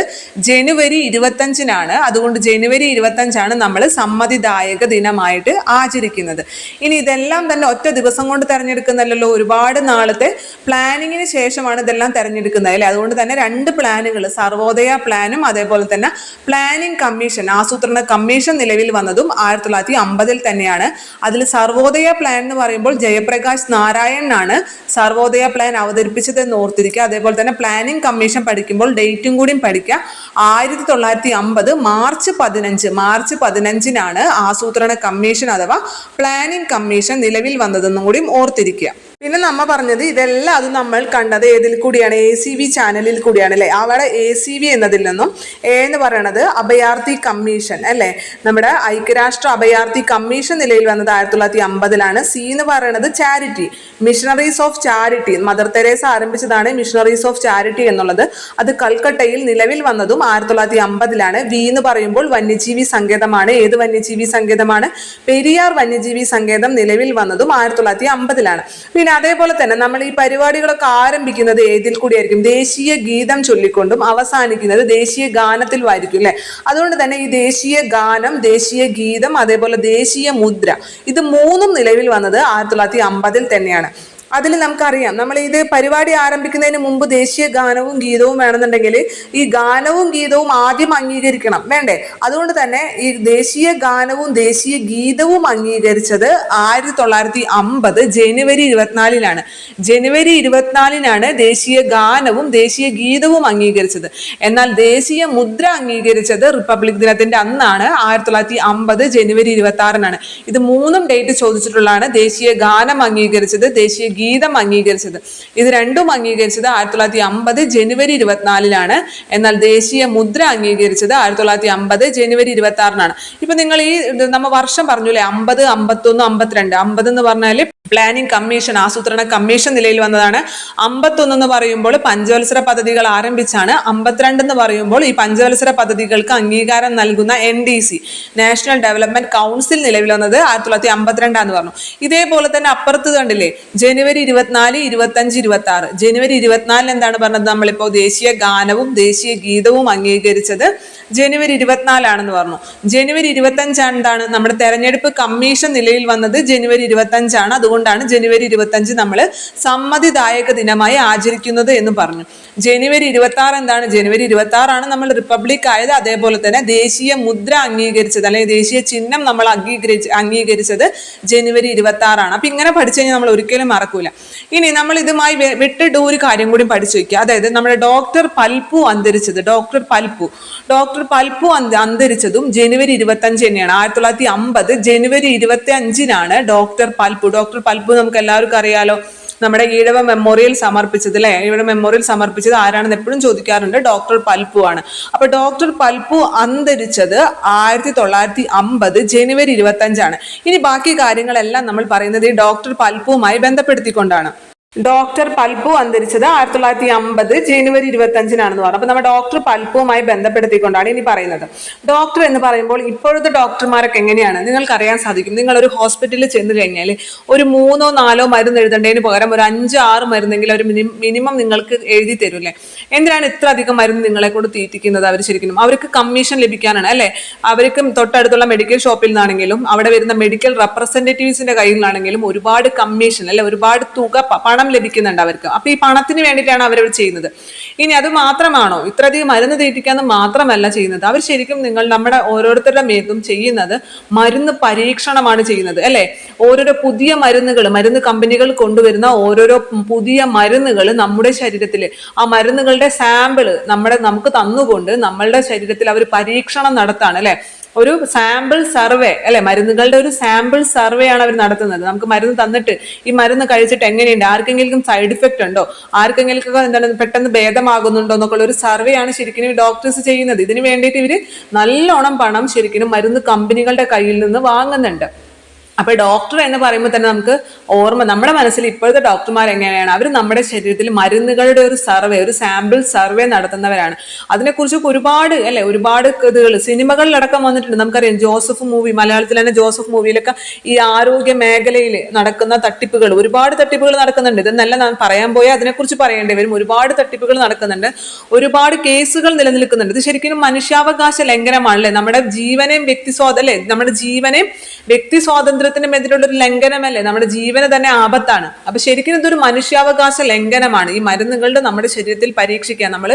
Speaker 1: ജനുവരി ഇരുപത്തഞ്ചിനാണ്. അതുകൊണ്ട് ജനുവരി ഇരുപത്തഞ്ചാണ് നമ്മൾ സമ്മതിദായക ദിനമായിട്ട് ആചരിക്കുന്നത്. ഇനി ഇതെല്ലാം തന്നെ ഒറ്റ ദിവസം കൊണ്ട് തെരഞ്ഞെടുക്കുന്നല്ലോ ഒരുപാട് നാളത്തെ പ്ലാനിങ്ങിന് ശേഷമാണ് ഇതെല്ലാം തെരഞ്ഞെടുക്കുന്നത് അല്ലേ? അതുകൊണ്ട് തന്നെ രണ്ട് പ്ലാനുകൾ സർവോദയ പ്ലാനും അതേപോലെ തന്നെ പ്ലാനിംഗ് കമ്മീഷൻ ആസൂത്രണ കമ്മീഷൻ നിലവിൽ വന്നതും ആയിരത്തി തൊള്ളായിരത്തി അമ്പതിൽ തന്നെയാണ്. അതിൽ സർവോദയ പ്ലാൻ എന്ന് പറയുമ്പോൾ ജയപ്രകാശ് നാരായണനാണ് സർവോദയ പ്ലാൻ അവതരിപ്പിച്ചതെന്ന് ഓർത്തിരിക്കുക. അതേപോലെ തന്നെ പ്ലാനിംഗ് കമ്മീഷൻ പഠിക്കുമ്പോൾ ഡേറ്റും കൂടിയും പഠിക്കുക. ആയിരത്തി തൊള്ളായിരത്തി അമ്പത് മാർച്ച് പതിനഞ്ച് മാർച്ച് പതിനഞ്ചിനാണ് ആസൂത്രണ കമ്മീഷൻ അഥവാ പ്ലാനിംഗ് കമ്മീഷൻ നിലവിൽ വന്നതെന്നും കൂടിയും ഓർത്തിരിക്കുക. പിന്നെ നമ്മ പറഞ്ഞത് ഇതെല്ലാം അത് നമ്മൾ കണ്ടത് ഏതിൽ കൂടിയാണ്? എ സി വി ചാനലിൽ കൂടിയാണ് അല്ലേ? അവിടെ എ സി വി എന്നതിൽ നിന്നും എ എന്ന് പറയണത് അഭയാർത്ഥി കമ്മീഷൻ അല്ലേ? നമ്മുടെ ഐക്യരാഷ്ട്ര അഭയാർത്ഥി കമ്മീഷൻ നിലയിൽ വന്നത് ആയിരത്തി തൊള്ളായിരത്തി അമ്പതിലാണ് സി എന്ന് പറയണത് charity missionaries of charity mother Teresa ആരംഭിച്ചതാണ് missionaries of charity എന്നുള്ളത്. അത് കൽക്കട്ടയിൽ നിലവിൽ വന്നതും ആയിരത്തി തൊള്ളായിരത്തി അമ്പതിലാണ് വി എന്ന് പറയുമ്പോൾ വന്യജീവി സങ്കേതമാണ്. ഏത് വന്യജീവി സങ്കേതമാണ്? പെരിയാർ വന്യജീവി സങ്കേതം നിലവിൽ വന്നതും ആയിരത്തി തൊള്ളായിരത്തി അമ്പതിലാണ് പിന്നെ അതേപോലെ തന്നെ നമ്മൾ ഈ പരിപാടികളൊക്കെ ആരംഭിക്കുന്നത് ഏതിൽ കൂടിയായിരിക്കും? ദേശീയ ഗീതം ചൊല്ലിക്കൊണ്ടും അവസാനിക്കുന്നത് ദേശീയ ഗാനത്തിലുമായിരിക്കും അല്ലെ? അതുകൊണ്ട് തന്നെ ഈ ദേശീയ ഗാനം ദേശീയ ഗീതം അതേപോലെ ദേശീയ മുദ്ര ഇത് മൂന്നും നിലവിൽ വന്നത് ആയിരത്തി തൊള്ളായിരത്തി അമ്പതിൽ തന്നെയാണ്. അതിൽ നമുക്കറിയാം. നമ്മൾ ഇത് പരിപാടി ആരംഭിക്കുന്നതിന് മുമ്പ് ദേശീയ ഗാനവും ഗീതവും വേണമെന്നുണ്ടെങ്കിൽ ഈ ഗാനവും ഗീതവും ആദ്യം അംഗീകരിക്കണം. വേണ്ടേ? അതുകൊണ്ട് തന്നെ ഈ ദേശീയ ഗാനവും ദേശീയ ഗീതവും അംഗീകരിച്ചത് ആയിരത്തി തൊള്ളായിരത്തി അമ്പത് ജനുവരി ഇരുപത്തിനാലിനാണ്. ജനുവരി ഇരുപത്തിനാലിനാണ് ദേശീയ ഗാനവും ദേശീയ ഗീതവും അംഗീകരിച്ചത്. എന്നാൽ ദേശീയ മുദ്ര അംഗീകരിച്ചത് റിപ്പബ്ലിക് ദിനത്തിന്റെ അന്നാണ് ആയിരത്തി തൊള്ളായിരത്തി അമ്പത് ജനുവരി ഇരുപത്തി ആറിനാണ് ഇത് മൂന്നും ഡേറ്റ് ചോദിച്ചിട്ടുള്ളതാണ്. ദേശീയ ഗാനം അംഗീകരിച്ചത് ദേശീയ ഗീതം അംഗീകരിച്ചത്. ഇത് രണ്ടും അംഗീകരിച്ചത് ആയിരത്തി തൊള്ളായിരത്തി അമ്പത് ജനുവരി ഇരുപത്തിനാലിലാണ് എന്നാൽ ദേശീയ മുദ്ര അംഗീകരിച്ചത് ആയിരത്തി തൊള്ളായിരത്തി അമ്പത് ജനുവരി ഇരുപത്തി ആറിനാണ് ഇപ്പൊ നിങ്ങൾ ഈ നമ്മ വർഷം പറഞ്ഞു അല്ലേ അമ്പത് അമ്പത്തൊന്ന് അമ്പത്തിരണ്ട്. അമ്പത് എന്ന് പറഞ്ഞാൽ പ്ലാനിംഗ് കമ്മീഷൻ ആസൂത്രണ കമ്മീഷൻ നിലയിൽ വന്നതാണ്. അമ്പത്തൊന്ന് എന്ന് പറയുമ്പോൾ പഞ്ചവത്സര പദ്ധതികൾ ആരംഭിച്ചാണ്. അമ്പത്തിരണ്ട് എന്ന് പറയുമ്പോൾ ഈ പഞ്ചവത്സര പദ്ധതികൾക്ക് അംഗീകാരം നൽകുന്ന N D C national development council നിലവിൽ വന്നത് ആയിരത്തി തൊള്ളായിരത്തി അമ്പത്തിരണ്ടാന്ന് പറഞ്ഞു. ഇതേപോലെ തന്നെ അപ്പുറത്ത് കണ്ടില്ലേ? ജനുവരി ഇരുപത്തിനാല് ഇരുപത്തഞ്ച് ഇരുപത്തി ആറ് ജനുവരി ഇരുപത്തിനാലിന് എന്താണ് പറഞ്ഞത്? നമ്മളിപ്പോൾ ദേശീയ ഗാനവും ദേശീയ ഗീതവും അംഗീകരിച്ചത് ജനുവരി ഇരുപത്തിനാലാണെന്ന് പറഞ്ഞു. ജനുവരി ഇരുപത്തഞ്ചാണ് എന്താണ്? നമ്മുടെ തെരഞ്ഞെടുപ്പ് കമ്മീഷൻ നിലയിൽ വന്നത് ജനുവരി ഇരുപത്തഞ്ചാണ്. അതുകൊണ്ടാണ് ജനുവരി ഇരുപത്തഞ്ച് നമ്മൾ സമ്മതിദായക ദിനമായി ആചരിക്കുന്നത് എന്ന് പറഞ്ഞു. ജനുവരി ഇരുപത്തി ആറ് എന്താണ്? ജനുവരി ഇരുപത്തി ആറാണ് നമ്മൾ റിപ്പബ്ലിക് ആയത്. അതേപോലെ തന്നെ ദേശീയ മുദ്ര അംഗീകരിച്ചത് അല്ലെങ്കിൽ ദേശീയ ചിഹ്നം നമ്മൾ അംഗീകരിച്ച് അംഗീകരിച്ചത് ജനുവരി ഇരുപത്തി ആറാണ് അപ്പൊ ഇങ്ങനെ പഠിച്ചു കഴിഞ്ഞാൽ നമ്മൾ ഒരിക്കലും മറക്കൂല ഇനി നമ്മൾ ഇതുമായി വിട്ടിട്ട് ഒരു കാര്യം കൂടി പഠിച്ചു വയ്ക്കുക അതായത് നമ്മുടെ ഡോക്ടർ പൽപ്പു അന്തരിച്ചത് ഡോക്ടർ പൽപ്പു. ഡോക്ടർ പൽപ്പു അന്തരിച്ചതും ജനുവരി ഇരുപത്തി അഞ്ച് തന്നെയാണ്. ആയിരത്തി തൊള്ളായിരത്തി അമ്പത് ജനുവരി ഇരുപത്തി അഞ്ചിനാണ് ഡോക്ടർ പൽപ്പു. ഡോക്ടർ പൽപ്പു നമുക്ക് എല്ലാവർക്കും അറിയാലോ. നമ്മുടെ ഈഴവ മെമ്മോറിയൽ സമർപ്പിച്ചത് അല്ലെ? ഈഴവ മെമ്മോറിയൽ സമർപ്പിച്ചത് ആരാണെന്ന് എപ്പോഴും ചോദിക്കാറുണ്ട്. ഡോക്ടർ പൽപ്പു ആണ്. അപ്പൊ ഡോക്ടർ പൽപ്പു അന്തരിച്ചത് ആയിരത്തി തൊള്ളായിരത്തി അമ്പത് ജനുവരി ഇരുപത്തി അഞ്ചാണ് ഇനി ബാക്കി കാര്യങ്ങളെല്ലാം നമ്മൾ പറയുന്നത് ഈ ഡോക്ടർ പൽപ്പുമായി ബന്ധപ്പെടുത്തിക്കൊണ്ടാണ്. ഡോക്ടർ പൽപു അന്തരിച്ചത് ആയിരത്തി തൊള്ളായിരത്തി അമ്പത് ജനുവരി ഇരുപത്തി അഞ്ചിനാണെന്ന് പറഞ്ഞു. അപ്പൊ നമ്മൾ ഡോക്ടർ പൽപ്പുമായി ബന്ധപ്പെടുത്തിക്കൊണ്ടാണ് ഇനി പറയുന്നത്. ഡോക്ടർ എന്ന് പറയുമ്പോൾ ഇപ്പോഴത്തെ ഡോക്ടർമാരൊക്കെ എങ്ങനെയാണ്? നിങ്ങൾക്ക് അറിയാൻ സാധിക്കും. നിങ്ങൾ ഒരു ഹോസ്പിറ്റലിൽ ചെന്ന് കഴിഞ്ഞാൽ ഒരു മൂന്നോ നാലോ മരുന്ന് എഴുതേണ്ടതിന് പകരം ഒരു അഞ്ച് ആറ് മരുന്നെങ്കിലും ഒരു മിനിമം നിങ്ങൾക്ക് എഴുതി തരൂല്ലേ? എന്തിനാണ് ഇത്ര അധികം മരുന്ന് നിങ്ങളെ കൊണ്ട് തീറ്റിക്കുന്നത് അവർ ശരിക്കും? അവർക്ക് കമ്മീഷൻ ലഭിക്കാനാണ് അല്ലേ? അവർക്ക് തൊട്ടടുത്തുള്ള മെഡിക്കൽ ഷോപ്പിൽ നിന്നാണെങ്കിലും അവിടെ വരുന്ന മെഡിക്കൽ റെപ്രസെന്റേറ്റീവ്സിന്റെ കയ്യിൽ നിന്നാണെങ്കിലും ഒരുപാട് കമ്മീഷൻ അല്ലെ ഒരുപാട് തുക പണം ലഭിക്കുന്നുണ്ട് അവർക്ക്. അപ്പൊ ഈ പണത്തിന് വേണ്ടിയിട്ടാണ് അവരവർ ചെയ്യുന്നത്. ഇനി അത് മാത്രമാണോ? ഇത്രയധികം മരുന്ന് തീറ്റിക്കാന്ന് മാത്രമല്ല ചെയ്യുന്നത്. അവർ ശരിക്കും നിങ്ങൾ നമ്മുടെ ഓരോരുത്തരുടെ മേത്തും ചെയ്യുന്നത് മരുന്ന് പരീക്ഷണമാണ് ചെയ്യുന്നത് അല്ലെ? ഓരോരോ പുതിയ മരുന്നുകൾ മരുന്ന് കമ്പനികൾ കൊണ്ടുവരുന്ന ഓരോരോ പുതിയ മരുന്നുകൾ നമ്മുടെ ശരീരത്തിൽ ആ മരുന്നുകളുടെ സാമ്പിൾ നമ്മുടെ നമുക്ക് തന്നുകൊണ്ട് നമ്മളുടെ ശരീരത്തിൽ അവർ പരീക്ഷണം നടത്താണ് അല്ലെ? ഒരു സാമ്പിൾ സർവേ അല്ലെ? മരുന്നുകളുടെ ഒരു സാമ്പിൾ സർവേ ആണ് അവർ നടത്തുന്നത്. നമുക്ക് മരുന്ന് തന്നിട്ട് ഈ മരുന്ന് കഴിച്ചിട്ട് എങ്ങനെയുണ്ട്? ആർക്കെങ്കിലും സൈഡ് ഇഫക്റ്റ് ഉണ്ടോ? ആർക്കെങ്കിലും എന്താണ് പെട്ടെന്ന് ഭേദമാകുന്നുണ്ടോ എന്നൊക്കെ ഒരു സർവേ ആണ് ശരിക്കും ഡോക്ടേഴ്സ് ചെയ്യുന്നത്. ഇതിന് വേണ്ടിയിട്ട് ഇവർ നല്ലോണം പണം ശരിക്കും മരുന്ന് കമ്പനികളുടെ കയ്യിൽ നിന്ന് വാങ്ങുന്നുണ്ട്. അപ്പൊ ഡോക്ടർ എന്ന് പറയുമ്പോൾ തന്നെ നമുക്ക് ഓർമ്മ നമ്മുടെ മനസ്സിൽ ഇപ്പോഴത്തെ ഡോക്ടർമാർ എങ്ങനെയാണ്? അവർ നമ്മുടെ ശരീരത്തിൽ മരുന്നുകളുടെ ഒരു സർവേ ഒരു സാമ്പിൾ സർവേ നടത്തുന്നവരാണ്. അതിനെക്കുറിച്ച് ഒരുപാട് അല്ലെ ഒരുപാട് ഇതുകൾ സിനിമകളിലടക്കം വന്നിട്ടുണ്ട്. നമുക്കറിയാം ജോസഫ് മൂവി മലയാളത്തിൽ തന്നെ ജോസഫ് മൂവിയിലൊക്കെ ഈ ആരോഗ്യ മേഖലയിൽ നടക്കുന്ന തട്ടിപ്പുകൾ ഒരുപാട് തട്ടിപ്പുകൾ നടക്കുന്നുണ്ട്. ഇതെന്നല്ല ഞാൻ പറയാൻ പോയാൽ അതിനെക്കുറിച്ച് പറയേണ്ടി വരും. ഒരുപാട് തട്ടിപ്പുകൾ നടക്കുന്നുണ്ട്. ഒരുപാട് കേസുകൾ നിലനിൽക്കുന്നുണ്ട്. ഇത് ശരിക്കും മനുഷ്യാവകാശ ലംഘനമാണല്ലേ? നമ്മുടെ ജീവനെയും വ്യക്തി സ്വാത അല്ലെ നമ്മുടെ ജീവനെയും വ്യക്തി സ്വാതന്ത്ര്യത്തിനും എതിരുള്ള ഒരു ലംഘനമല്ലേ? നമ്മുടെ ജീവന് തന്നെ ആപത്താണ്. അപ്പൊ ശരിക്കും ഇതൊരു മനുഷ്യാവകാശ ലംഘനമാണ്. ഈ മരുന്നുകളുടെ നമ്മുടെ ശരീരത്തിൽ പരീക്ഷിക്കുക നമ്മൾ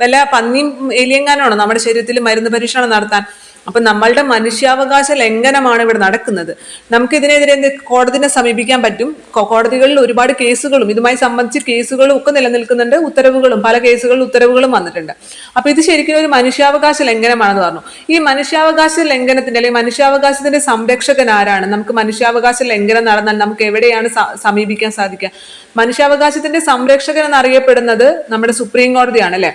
Speaker 1: വല്ല പന്നിയും എലിയങ്ങാനാണോ നമ്മുടെ ശരീരത്തിൽ മരുന്ന് പരീക്ഷണം നടത്താൻ? അപ്പൊ നമ്മളുടെ മനുഷ്യാവകാശ ലംഘനമാണ് ഇവിടെ നടക്കുന്നത്. നമുക്കിതിനെതിരെ എന്ത് കോടതിനെ സമീപിക്കാൻ പറ്റും? കോടതികളിൽ ഒരുപാട് കേസുകളും ഇതുമായി സംബന്ധിച്ച് കേസുകളും ഒക്കെ നിലനിൽക്കുന്നുണ്ട്. ഉത്തരവുകളും പല കേസുകളിൽ ഉത്തരവുകളും വന്നിട്ടുണ്ട്. അപ്പൊ ഇത് ശരിക്കും ഒരു മനുഷ്യാവകാശ ലംഘനമാണെന്ന് പറഞ്ഞു. ഈ മനുഷ്യാവകാശ ലംഘനത്തിന്റെ അല്ലെങ്കിൽ മനുഷ്യാവകാശത്തിന്റെ സംരക്ഷകൻ ആരാണ്? നമുക്ക് മനുഷ്യാവകാശ ലംഘനം നടന്നാൽ നമുക്ക് എവിടെയാണ് സമീപിക്കാൻ സാധിക്കുക? മനുഷ്യാവകാശത്തിന്റെ സംരക്ഷകൻ എന്നറിയപ്പെടുന്നത് നമ്മുടെ സുപ്രീം കോടതിയാണ് അല്ലെ?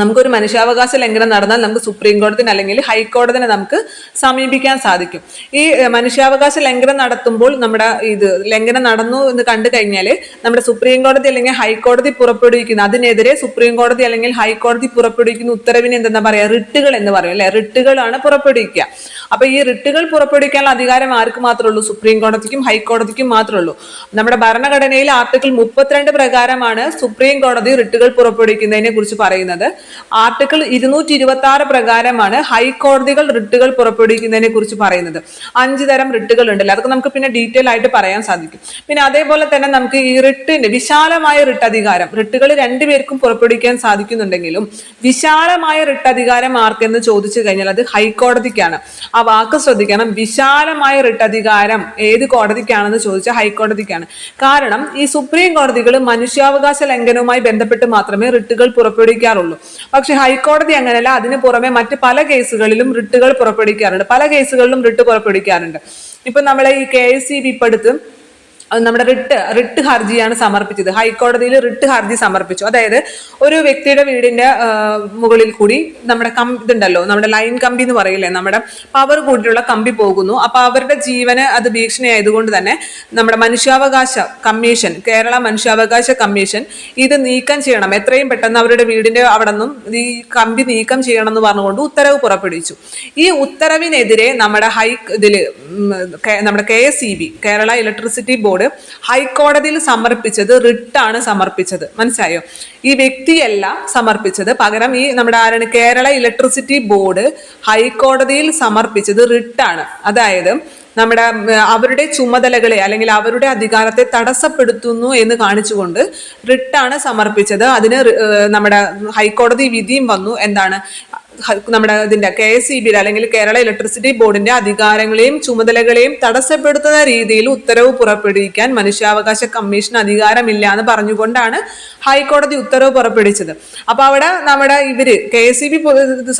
Speaker 1: നമുക്കൊരു മനുഷ്യാവകാശ ലംഘനം നടന്നാൽ നമുക്ക് സുപ്രീം കോടതിന് അല്ലെങ്കിൽ ഹൈക്കോടതിനെ നമുക്ക് സമീപിക്കാൻ സാധിക്കും. ഈ മനുഷ്യാവകാശ ലംഘനം നടത്തുമ്പോൾ നമ്മുടെ ഇത് ലംഘനം നടന്നു എന്ന് കണ്ടു കഴിഞ്ഞാൽ നമ്മുടെ സുപ്രീം കോടതി അല്ലെങ്കിൽ ഹൈക്കോടതി പുറപ്പെടുവിക്കുന്ന അതിനെതിരെ സുപ്രീം കോടതി അല്ലെങ്കിൽ ഹൈക്കോടതി പുറപ്പെടുവിക്കുന്ന ഉത്തരവിന് എന്തെന്നാ പറയുക റിട്ടുകൾ എന്ന് പറയും അല്ലെ? റിട്ടുകളാണ് പുറപ്പെടുവിക്കുക. അപ്പൊ ഈ റിട്ടുകൾ പുറപ്പെടുവിക്കാനുള്ള അധികാരം ആർക്ക് മാത്രമേ ഉള്ളൂ? സുപ്രീം കോടതിക്കും ഹൈക്കോടതിക്കും മാത്രമേ ഉള്ളൂ. നമ്മുടെ ഭരണഘടനയിൽ ആർട്ടിക്കിൾ മുപ്പത്തിരണ്ട് പ്രകാരമാണ് സുപ്രീം കോടതി റിട്ടുകൾ പുറപ്പെടുവിക്കുന്നതിനെ കുറിച്ച് പറയുന്നത്. ആർട്ടിക്കിൾ ഇരുന്നൂറ്റി ഇരുപത്തി ആറ് പ്രകാരമാണ് ഹൈക്കോടതികൾ റിട്ടുകൾ പുറപ്പെടുവിക്കുന്നതിനെ കുറിച്ച് പറയുന്നത്. അഞ്ച് തരം റിട്ടുകൾ ഉണ്ടല്ലോ. അതൊക്കെ നമുക്ക് പിന്നെ ഡീറ്റെയിൽ ആയിട്ട് പറയാൻ സാധിക്കും. പിന്നെ അതേപോലെ തന്നെ നമുക്ക് ഈ റിട്ടിന്റെ വിശാലമായ റിട്ട് അധികാരം റിട്ടുകൾ രണ്ടുപേർക്കും പുറപ്പെടുവിക്കാൻ സാധിക്കുന്നുണ്ടെങ്കിലും വിശാലമായ റിട്ട് അധികാരം ആർക്കെന്ന് ചോദിച്ചു കഴിഞ്ഞാൽ അത് ഹൈക്കോടതിക്കാണ്. ആ വാക്ക് ശ്രദ്ധിക്കണം. വിശാലമായ റിട്ട് അധികാരം ഏത് കോടതിക്കാണെന്ന് ചോദിച്ചാൽ ഹൈക്കോടതിക്കാണ്. കാരണം ഈ സുപ്രീം കോടതികൾ മനുഷ്യാവകാശ ലംഘനവുമായി ബന്ധപ്പെട്ട് മാത്രമേ റിട്ടുകൾ പുറപ്പെടുവിക്കാറുള്ളൂ. പക്ഷെ ഹൈക്കോടതി അങ്ങനെയല്ല അതിന് പുറമെ മറ്റ് പല കേസുകളിലും റിട്ടുകൾ പുറപ്പെടുവിക്കാറുണ്ട്. പല കേസുകളിലും റിട്ട് പുറപ്പെടുവിക്കാറുണ്ട്. ഇപ്പൊ നമ്മളെ ഈ കെ എസ് സി ബി ഇപ്പൊ അടുത്ത് അത് നമ്മുടെ റിട്ട് റിട്ട് ഹർജിയാണ് സമർപ്പിച്ചത്. ഹൈക്കോടതിയിൽ റിട്ട് ഹർജി സമർപ്പിച്ചു. അതായത് ഒരു വ്യക്തിയുടെ വീടിന്റെ മുകളിൽ കൂടി നമ്മുടെ കം ഇതുണ്ടല്ലോ നമ്മുടെ ലൈൻ കമ്പി എന്ന് പറയില്ലേ നമ്മുടെ പവർ കൂടിയുള്ള കമ്പി പോകുന്നു. അപ്പൊ അവരുടെ ജീവന് അത് ഭീഷണിയായതുകൊണ്ട് തന്നെ നമ്മുടെ മനുഷ്യാവകാശ കമ്മീഷൻ കേരള മനുഷ്യാവകാശ കമ്മീഷൻ ഇത് നീക്കം ചെയ്യണം. എത്രയും പെട്ടെന്ന് അവരുടെ വീടിന്റെ അവിടെ നിന്നും ഈ കമ്പി നീക്കം ചെയ്യണം എന്ന് പറഞ്ഞുകൊണ്ട് ഉത്തരവ് പുറപ്പെടുവിച്ചു. ഈ ഉത്തരവിനെതിരെ നമ്മുടെ ഹൈ ഇതിൽ നമ്മുടെ K S E B Kerala electricity board ഹൈക്കോടതിയിൽ സമർപ്പിച്ചത് റിട്ടാണ് സമർപ്പിച്ചത്. മനസ്സിലായോ? ഈ വ്യക്തിയല്ല സമർപ്പിച്ചത്. പകരം ഈ നമ്മുടെ ആരാണ്? കേരള ഇലക്ട്രിസിറ്റി ബോർഡ് ഹൈക്കോടതിയിൽ സമർപ്പിച്ചത് റിട്ടാണ്. അതായത് നമ്മുടെ അവരുടെ ചുമതലകളെ അല്ലെങ്കിൽ അവരുടെ അധികാരത്തെ തടസ്സപ്പെടുത്തുന്നു എന്ന് കാണിച്ചുകൊണ്ട് റിട്ടാണ് സമർപ്പിച്ചത്. അതിന് നമ്മുടെ ഹൈക്കോടതി വിധിയും വന്നു. എന്താണ്? നമ്മുടെ ഇതിന്റെ കെ എസ് ഇ ബി അല്ലെങ്കിൽ കേരള ഇലക്ട്രിസിറ്റി ബോർഡിന്റെ അധികാരങ്ങളെയും ചുമതലകളെയും തടസ്സപ്പെടുത്തുന്ന രീതിയിൽ ഉത്തരവ് പുറപ്പെടുവിക്കാൻ മനുഷ്യാവകാശ കമ്മീഷൻ അധികാരമില്ല എന്ന് പറഞ്ഞുകൊണ്ടാണ് ഹൈക്കോടതി ഉത്തരവ് പുറപ്പെടുവിച്ചത്. അപ്പൊ അവിടെ നമ്മുടെ ഇവർ കെ എസ് ഇ ബി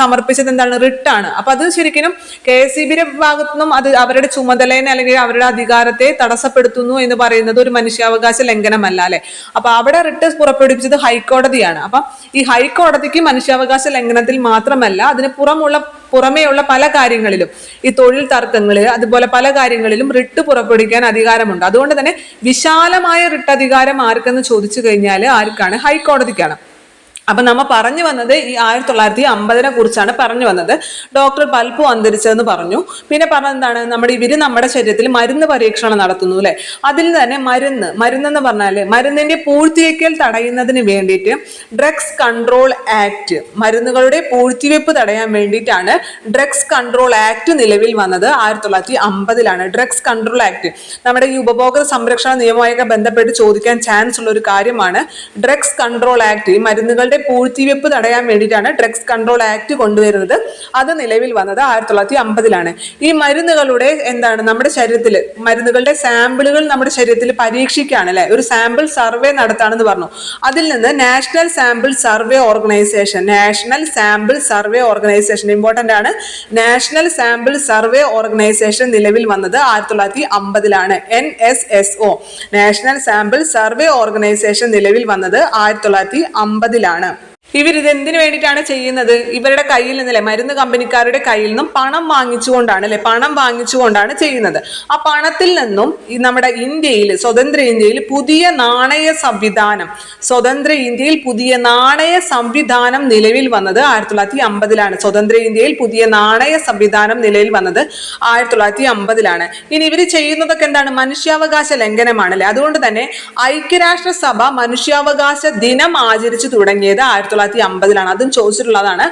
Speaker 1: സമർപ്പിച്ചത് എന്താണ്? റിട്ടാണ്. അപ്പൊ അത് ശരിക്കും കെ എസ് ഇ ബിയുടെ ഭാഗത്തുനിന്നും അത് അവരുടെ ചുമതലേനെ അല്ലെങ്കിൽ അവരുടെ അധികാരത്തെ തടസ്സപ്പെടുത്തുന്നു എന്ന് പറയുന്നത് ഒരു മനുഷ്യാവകാശ ലംഘനമല്ല അല്ലെ? അപ്പൊ അവിടെ റിട്ട് പുറപ്പെടുവിച്ചത് ഹൈക്കോടതിയാണ്. അപ്പൊ ഈ ഹൈക്കോടതിക്ക് മനുഷ്യാവകാശ ലംഘനത്തിൽ മാത്രമല്ല അതിന് പുറമുള്ള പുറമേയുള്ള പല കാര്യങ്ങളിലും ഈ തൊഴിൽ തർക്കങ്ങൾ അതുപോലെ പല കാര്യങ്ങളിലും റിട്ട് പുറപ്പെടുവിക്കാൻ അധികാരമുണ്ട്. അതുകൊണ്ട് തന്നെ വിശാലമായ റിട്ട് അധികാരം ആർക്കെന്ന് ചോദിച്ചു കഴിഞ്ഞാൽ ആർക്കാണ്? ഹൈക്കോടതിക്കാണ്. അപ്പൊ നമ്മ പറഞ്ഞു വന്നത് ഈ ആയിരത്തി തൊള്ളായിരത്തി അമ്പതിനെ കുറിച്ചാണ് പറഞ്ഞു വന്നത്. ഡോക്ടർ പൽപ്പു അന്തരിച്ചതെന്ന് പറഞ്ഞു. പിന്നെ പറഞ്ഞത് എന്താണ്? നമ്മുടെ ഇവർ നമ്മുടെ ശരീരത്തിൽ മരുന്ന് പരീക്ഷണം നടത്തുന്നു അല്ലെ? അതിൽ തന്നെ മരുന്ന് മരുന്നെന്ന് പറഞ്ഞാൽ മരുന്നിന്റെ പൂഴ്ത്തിവെക്കൽ തടയുന്നതിന് വേണ്ടിയിട്ട് ഡ്രഗ്സ് കൺട്രോൾ ആക്ട് മരുന്നുകളുടെ പൂഴ്ത്തിവെപ്പ് തടയാൻ വേണ്ടിയിട്ടാണ് ഡ്രഗ്സ് കൺട്രോൾ ആക്ട് നിലവിൽ വന്നത് ആയിരത്തി തൊള്ളായിരത്തി അമ്പതിലാണ്. Drugs control act. നമ്മുടെ ഈ ഉപഭോക്തൃ സംരക്ഷണ നിയമവുമായി ബന്ധപ്പെട്ട് ചോദിക്കാൻ ചാൻസ് ഉള്ള ഒരു കാര്യമാണ് ഡ്രഗ്സ് കൺട്രോൾ ആക്ട്. ഈ മരുന്നുകളുടെ പൂഴ്ത്തിവെപ്പ് തടയാൻ വേണ്ടിയിട്ടാണ് ഡ്രഗ്സ് കൺട്രോൾ ആക്ട് കൊണ്ടുവരുന്നത്. അത് നിലവിൽ വന്നത് ആയിരത്തി തൊള്ളായിരത്തി അമ്പതിലാണ് ഈ മരുന്നുകളുടെ എന്താണ് നമ്മുടെ ശരീരത്തിൽ മരുന്നുകളുടെ സാമ്പിളുകൾ നമ്മുടെ ശരീരത്തിൽ പരീക്ഷിക്കുകയാണ് അല്ലെ? ഒരു സാമ്പിൾ സർവേ നടത്താണെന്ന് പറഞ്ഞു. അതിൽ നിന്ന് national sample survey organisation national sample survey organisation important ആണ്. നാഷണൽ സാമ്പിൾ സർവേ ഓർഗനൈസേഷൻ നിലവിൽ വന്നത് ആയിരത്തി തൊള്ളായിരത്തി അമ്പതിലാണ് N S S O national sample survey organisation നിലവിൽ വന്നത് ആയിരത്തി തൊള്ളായിരത്തി അമ്പതിലാണ് എന്തിനു വേണ്ടിയിട്ടാണ് ചെയ്യുന്നത്? ഇവരുടെ കയ്യിൽ നിന്നല്ലേ മരുന്ന് കമ്പനിക്കാരുടെ കയ്യിൽ നിന്നും പണം വാങ്ങിച്ചുകൊണ്ടാണ് അല്ലെ പണം വാങ്ങിച്ചുകൊണ്ടാണ് ചെയ്യുന്നത്. ആ പണത്തിൽ നിന്നും ഈ നമ്മുടെ ഇന്ത്യയിൽ സ്വതന്ത്ര ഇന്ത്യയിൽ പുതിയ നാണയ സംവിധാനം സ്വതന്ത്ര ഇന്ത്യയിൽ പുതിയ നാണയ സംവിധാനം നിലവിൽ വന്നത് ആയിരത്തി തൊള്ളായിരത്തി അമ്പതിലാണ് സ്വതന്ത്ര ഇന്ത്യയിൽ പുതിയ നാണയ സംവിധാനം നിലവിൽ വന്നത് ആയിരത്തി തൊള്ളായിരത്തി അമ്പതിലാണ് ഇനി ഇവർ ചെയ്യുന്നതൊക്കെ എന്താണ്? മനുഷ്യാവകാശ ലംഘനമാണല്ലേ? അതുകൊണ്ട് തന്നെ ഐക്യരാഷ്ട്ര സഭ മനുഷ്യാവകാശ ദിനം ആചരിച്ചു തുടങ്ങിയത് ആയിരത്തി തൊള്ളായിരത്തി അമ്പതിലാണ്. അതും ചോദിച്ചിട്ടുള്ളതാണ്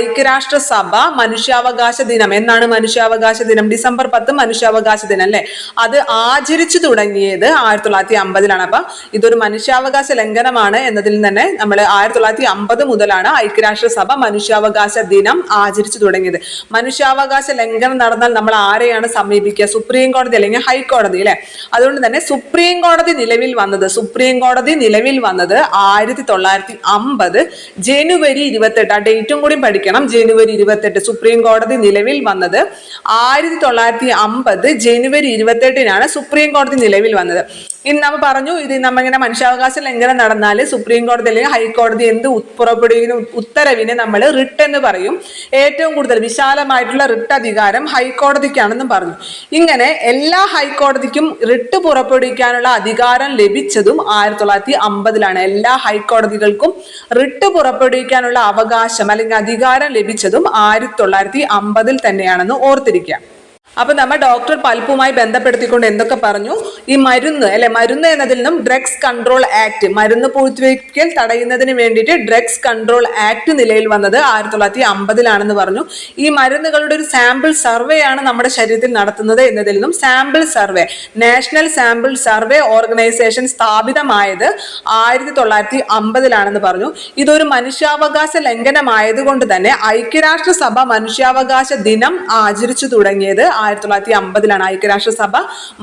Speaker 1: ഐക്യരാഷ്ട്ര സഭ മനുഷ്യാവകാശ ദിനം. എന്നാണ് മനുഷ്യാവകാശ ദിനം? ഡിസംബർ പത്ത് മനുഷ്യാവകാശ ദിനം അല്ലെ? അത് ആചരിച്ചു തുടങ്ങിയത് ആയിരത്തി തൊള്ളായിരത്തി അമ്പതിലാണ്. അപ്പൊ ഇതൊരു മനുഷ്യാവകാശ ലംഘനമാണ് എന്നതിൽ തന്നെ നമ്മൾ ആയിരത്തി തൊള്ളായിരത്തി അമ്പത് മുതലാണ് ഐക്യരാഷ്ട്ര സഭ മനുഷ്യാവകാശ ദിനം ആചരിച്ചു തുടങ്ങിയത്. മനുഷ്യാവകാശ ലംഘനം നടന്നാൽ നമ്മൾ ആരെയാണ് സമീപിക്കുക? സുപ്രീം കോടതി അല്ലെങ്കിൽ ഹൈക്കോടതി അല്ലെ? അതുകൊണ്ട് തന്നെ സുപ്രീം കോടതി നിലവിൽ വന്നത് സുപ്രീം കോടതി നിലവിൽ വന്നത് ആയിരത്തി തൊള്ളായിരത്തി അമ്പത് ജനുവരി ഇരുപത്തെട്ട് ആ ഡേറ്റും കൂടി പഠിക്കണം. ജനുവരി ഇരുപത്തെട്ട് സുപ്രീം കോടതി നിലവിൽ വന്നത് ആയിരത്തി തൊള്ളായിരത്തി അമ്പത് ജനുവരി ഇരുപത്തെട്ടിനാണ് സുപ്രീം കോടതി നിലവിൽ വന്നത്. ഇന്ന് നമ്മൾ പറഞ്ഞു ഇത് നമ്മിങ്ങനെ മനുഷ്യാവകാശ ലംഘനം നടന്നാൽ സുപ്രീം കോടതി അല്ലെങ്കിൽ ഹൈക്കോടതി എന്ത് പുറപ്പെടുകയും ഉത്തരവിനെ നമ്മൾ റിട്ട് എന്ന് പറയും. ഏറ്റവും കൂടുതൽ വിശാലമായിട്ടുള്ള റിട്ട് അധികാരം ഹൈക്കോടതിക്കാണെന്നും പറഞ്ഞു. ഇങ്ങനെ എല്ലാ ഹൈക്കോടതിക്കും റിട്ട് പുറപ്പെടുവിക്കാനുള്ള അധികാരം ലഭിച്ചതും ആയിരത്തി തൊള്ളായിരത്തി അമ്പതിലാണ് എല്ലാ ഹൈക്കോടതികൾക്കും റിട്ട് പുറപ്പെടുവിക്കാനുള്ള അവകാശം അല്ലെങ്കിൽ അധികാരം ലഭിച്ചതും ആയിരത്തി തൊള്ളായിരത്തി അമ്പതിൽ തന്നെയാണെന്ന് ഓർത്തിരിക്കുക. അപ്പൊ നമ്മൾ ഡോക്ടർ പൽപ്പുമായി ബന്ധപ്പെടുത്തിക്കൊണ്ട് എന്തൊക്കെ പറഞ്ഞു? ഈ മരുന്ന് അല്ലെ? മരുന്ന് എന്നതിൽ നിന്നും ഡ്രഗ്സ് കൺട്രോൾ ആക്ട് മരുന്ന് പൂഴ്ത്തിവെക്കൽ തടയുന്നതിന് വേണ്ടിയിട്ട് ഡ്രഗ്സ് കൺട്രോൾ ആക്ട് നിലയിൽ വന്നത് ആയിരത്തി തൊള്ളായിരത്തി അമ്പതിലാണെന്ന് പറഞ്ഞു. ഈ മരുന്നുകളുടെ ഒരു സാമ്പിൾ സർവേ ആണ് നമ്മുടെ ശരീരത്തിൽ നടത്തുന്നത് എന്നതിൽ നിന്നും sample survey national sample survey organisation സ്ഥാപിതമായത് ആയിരത്തി തൊള്ളായിരത്തി അമ്പതിലാണെന്ന് പറഞ്ഞു. ഇതൊരു മനുഷ്യാവകാശ ലംഘനമായതുകൊണ്ട് തന്നെ ഐക്യരാഷ്ട്രസഭ മനുഷ്യാവകാശ ദിനം ആചരിച്ചു തുടങ്ങിയത് ആയിരത്തി തൊള്ളായിരത്തി അമ്പതിലാണ് ഐക്യരാഷ്ട്രസഭ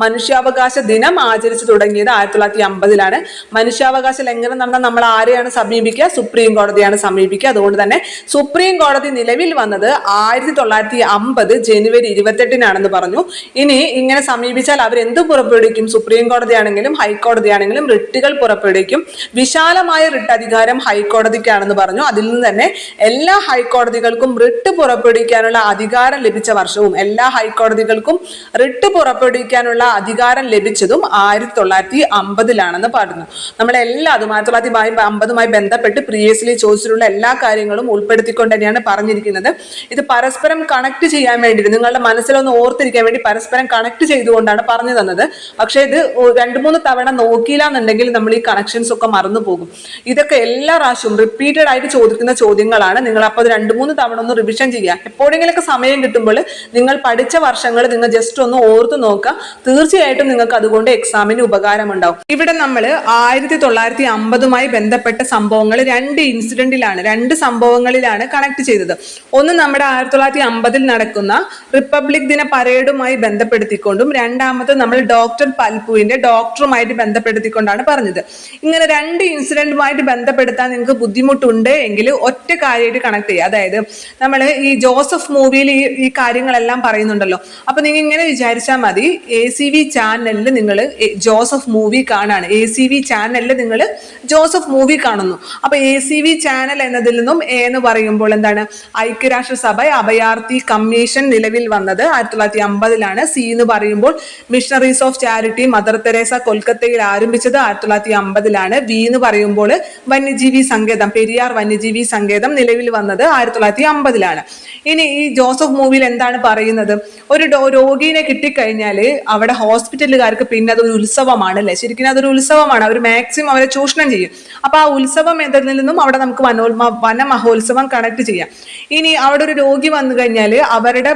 Speaker 1: മനുഷ്യാവകാശ ദിനം ആചരിച്ചു തുടങ്ങിയത്. ആയിരത്തി തൊള്ളായിരത്തി അമ്പതിലാണ് മനുഷ്യാവകാശ ലംഘനം നടന്നാൽ നമ്മൾ ആരെയാണ് സമീപിക്കുക? സുപ്രീം കോടതിയാണ് സമീപിക്കുക. അതുകൊണ്ട് തന്നെ സുപ്രീം കോടതി നിലവിൽ വന്നത് ആയിരത്തി തൊള്ളായിരത്തി അമ്പത് ജനുവരി ഇരുപത്തെട്ടിനാണെന്ന് പറഞ്ഞു. ഇനി ഇങ്ങനെ സമീപിച്ചാൽ അവരെന്ത് പുറപ്പെടുവിക്കും? സുപ്രീം കോടതിയാണെങ്കിലും ഹൈക്കോടതിയാണെങ്കിലും റിട്ടുകൾ പുറപ്പെടുവിക്കും. വിശാലമായ റിട്ട് അധികാരം ഹൈക്കോടതിക്കാണെന്ന് പറഞ്ഞു. അതിൽ നിന്ന് തന്നെ എല്ലാ ഹൈക്കോടതികൾക്കും റിട്ട് പുറപ്പെടുവിക്കാനുള്ള അധികാരം ലഭിച്ച വർഷവും എല്ലാ ഹൈക്കോടതികൾക്കും റിട്ട് പുറപ്പെടുവിക്കാനുള്ള അധികാരം ലഭിച്ചതും ആയിരത്തി തൊള്ളായിരത്തി അമ്പതിലാണെന്ന് പറഞ്ഞു നമ്മളെല്ലാം അതും ആയിരത്തി തൊള്ളായിരത്തി അമ്പതുമായി ബന്ധപ്പെട്ട് പ്രീവിയസ്ലി ചോദിച്ചിട്ടുള്ള എല്ലാ കാര്യങ്ങളും ഉൾപ്പെടുത്തിക്കൊണ്ട് തന്നെയാണ് പറഞ്ഞിരിക്കുന്നത്. ഇത് പരസ്പരം കണക്ട് ചെയ്യാൻ വേണ്ടിയിട്ട് നിങ്ങളുടെ മനസ്സിലൊന്ന് ഓർത്തിരിക്കാൻ വേണ്ടി പരസ്പരം കണക്ട് ചെയ്തുകൊണ്ടാണ് പറഞ്ഞു തന്നത്. പക്ഷേ ഇത് രണ്ടു രണ്ട് മൂന്ന് തവണ നോക്കിയില്ല എന്നുണ്ടെങ്കിൽ നമ്മൾ ഈ കണക്ഷൻസ് ഒക്കെ മറന്നു പോകും. ഇതൊക്കെ എല്ലാ പ്രാവശ്യവും റിപ്പീറ്റഡ് ആയിട്ട് ചോദിക്കുന്ന ചോദ്യങ്ങളാണ്. നിങ്ങൾ അപ്പോൾ അത് രണ്ട് മൂന്ന് തവണ ഒന്ന് റിവിഷൻ ചെയ്യുക. എപ്പോഴെങ്കിലൊക്കെ സമയം കിട്ടുമ്പോൾ നിങ്ങൾ പഠിച്ച വർഷങ്ങൾ നിങ്ങൾ ജസ്റ്റ് ഒന്ന് ഓർത്തു നോക്കുക. തീർച്ചയായിട്ടും നിങ്ങൾക്ക് അതുകൊണ്ട് എക്സാമിന് ഉപകാരമുണ്ടാവും. ഇവിടെ നമ്മൾ ആയിരത്തി തൊള്ളായിരത്തി അമ്പതുമായി ബന്ധപ്പെട്ട സംഭവങ്ങൾ രണ്ട് ഇൻസിഡന്റിലാണ് രണ്ട് സംഭവങ്ങളിലാണ് കണക്ട് ചെയ്തത്. ഒന്ന് നമ്മുടെ ആയിരത്തി തൊള്ളായിരത്തി അമ്പതിൽ നടക്കുന്ന റിപ്പബ്ലിക് ദിന പരേഡുമായി ബന്ധപ്പെടുത്തിക്കൊണ്ടും രണ്ടാമത് നമ്മൾ ഡോക്ടർ പൽപുവിന്റെ ഡോക്ടറുമായിട്ട് ബന്ധപ്പെടുത്തിക്കൊണ്ടാണ് പറഞ്ഞത്. ഇങ്ങനെ രണ്ട് ഇൻസിഡന്റുമായിട്ട് ബന്ധപ്പെടുത്താൻ നിങ്ങൾക്ക് ബുദ്ധിമുട്ടുണ്ട് എങ്കിൽ ഒറ്റ കാര്യമായിട്ട് കണക്ട് ചെയ്യുക. അതായത് നമ്മൾ ഈ ജോസഫ് മൂവിയിൽ ഈ കാര്യങ്ങളെല്ലാം പറയുന്നുണ്ടല്ലോ. അപ്പൊ നിങ്ങൾ ഇങ്ങനെ വിചാരിച്ചാൽ മതി എ സി വി ചാനലിൽ നിങ്ങൾ ജോസഫ് മൂവി കാണാണ്. എ സി വി ചാനലിൽ നിങ്ങൾ ജോസഫ് മൂവി കാണുന്നു. അപ്പൊ എ സി വി ചാനൽ എന്നതിൽ നിന്നും എ എന്ന് പറയുമ്പോൾ എന്താണ്? ഐക്യരാഷ്ട്രസഭ അഭയാർത്ഥി കമ്മീഷൻ നിലവിൽ വന്നത് ആയിരത്തി തൊള്ളായിരത്തി അമ്പതിലാണ്. സി എന്ന് പറയുമ്പോൾ missionaries of charity mother Teresa കൊൽക്കത്തയിൽ ആരംഭിച്ചത് ആയിരത്തി തൊള്ളായിരത്തി അമ്പതിലാണ്. വി എന്ന് പറയുമ്പോൾ വന്യജീവി സങ്കേതം പെരിയാർ വന്യജീവി സങ്കേതം നിലവിൽ വന്നത് ആയിരത്തി തൊള്ളായിരത്തി അമ്പതിലാണ്. ഇനി ഈ ജോസഫ് മൂവിയിൽ എന്താണ് പറയുന്നത്? ഒരു രോഗിനെ കിട്ടിക്കഴിഞ്ഞാൽ അവിടെ ഹോസ്പിറ്റലുകാർക്ക് പിന്നെ അതൊരു ഉത്സവമാണ് അല്ലേ ശരിക്കും അതൊരു ഉത്സവമാണ്. അവർ മാക്സിമം അവരെ ചൂഷണം ചെയ്യും. അപ്പൊ ആ ഉത്സവം എന്നതിൽ നിന്നും അവിടെ നമുക്ക് വനോത്മ വന മഹോത്സവം കണക്ട് ചെയ്യാം. ഇനി അവിടെ ഒരു രോഗി വന്നു കഴിഞ്ഞാൽ അവരുടെ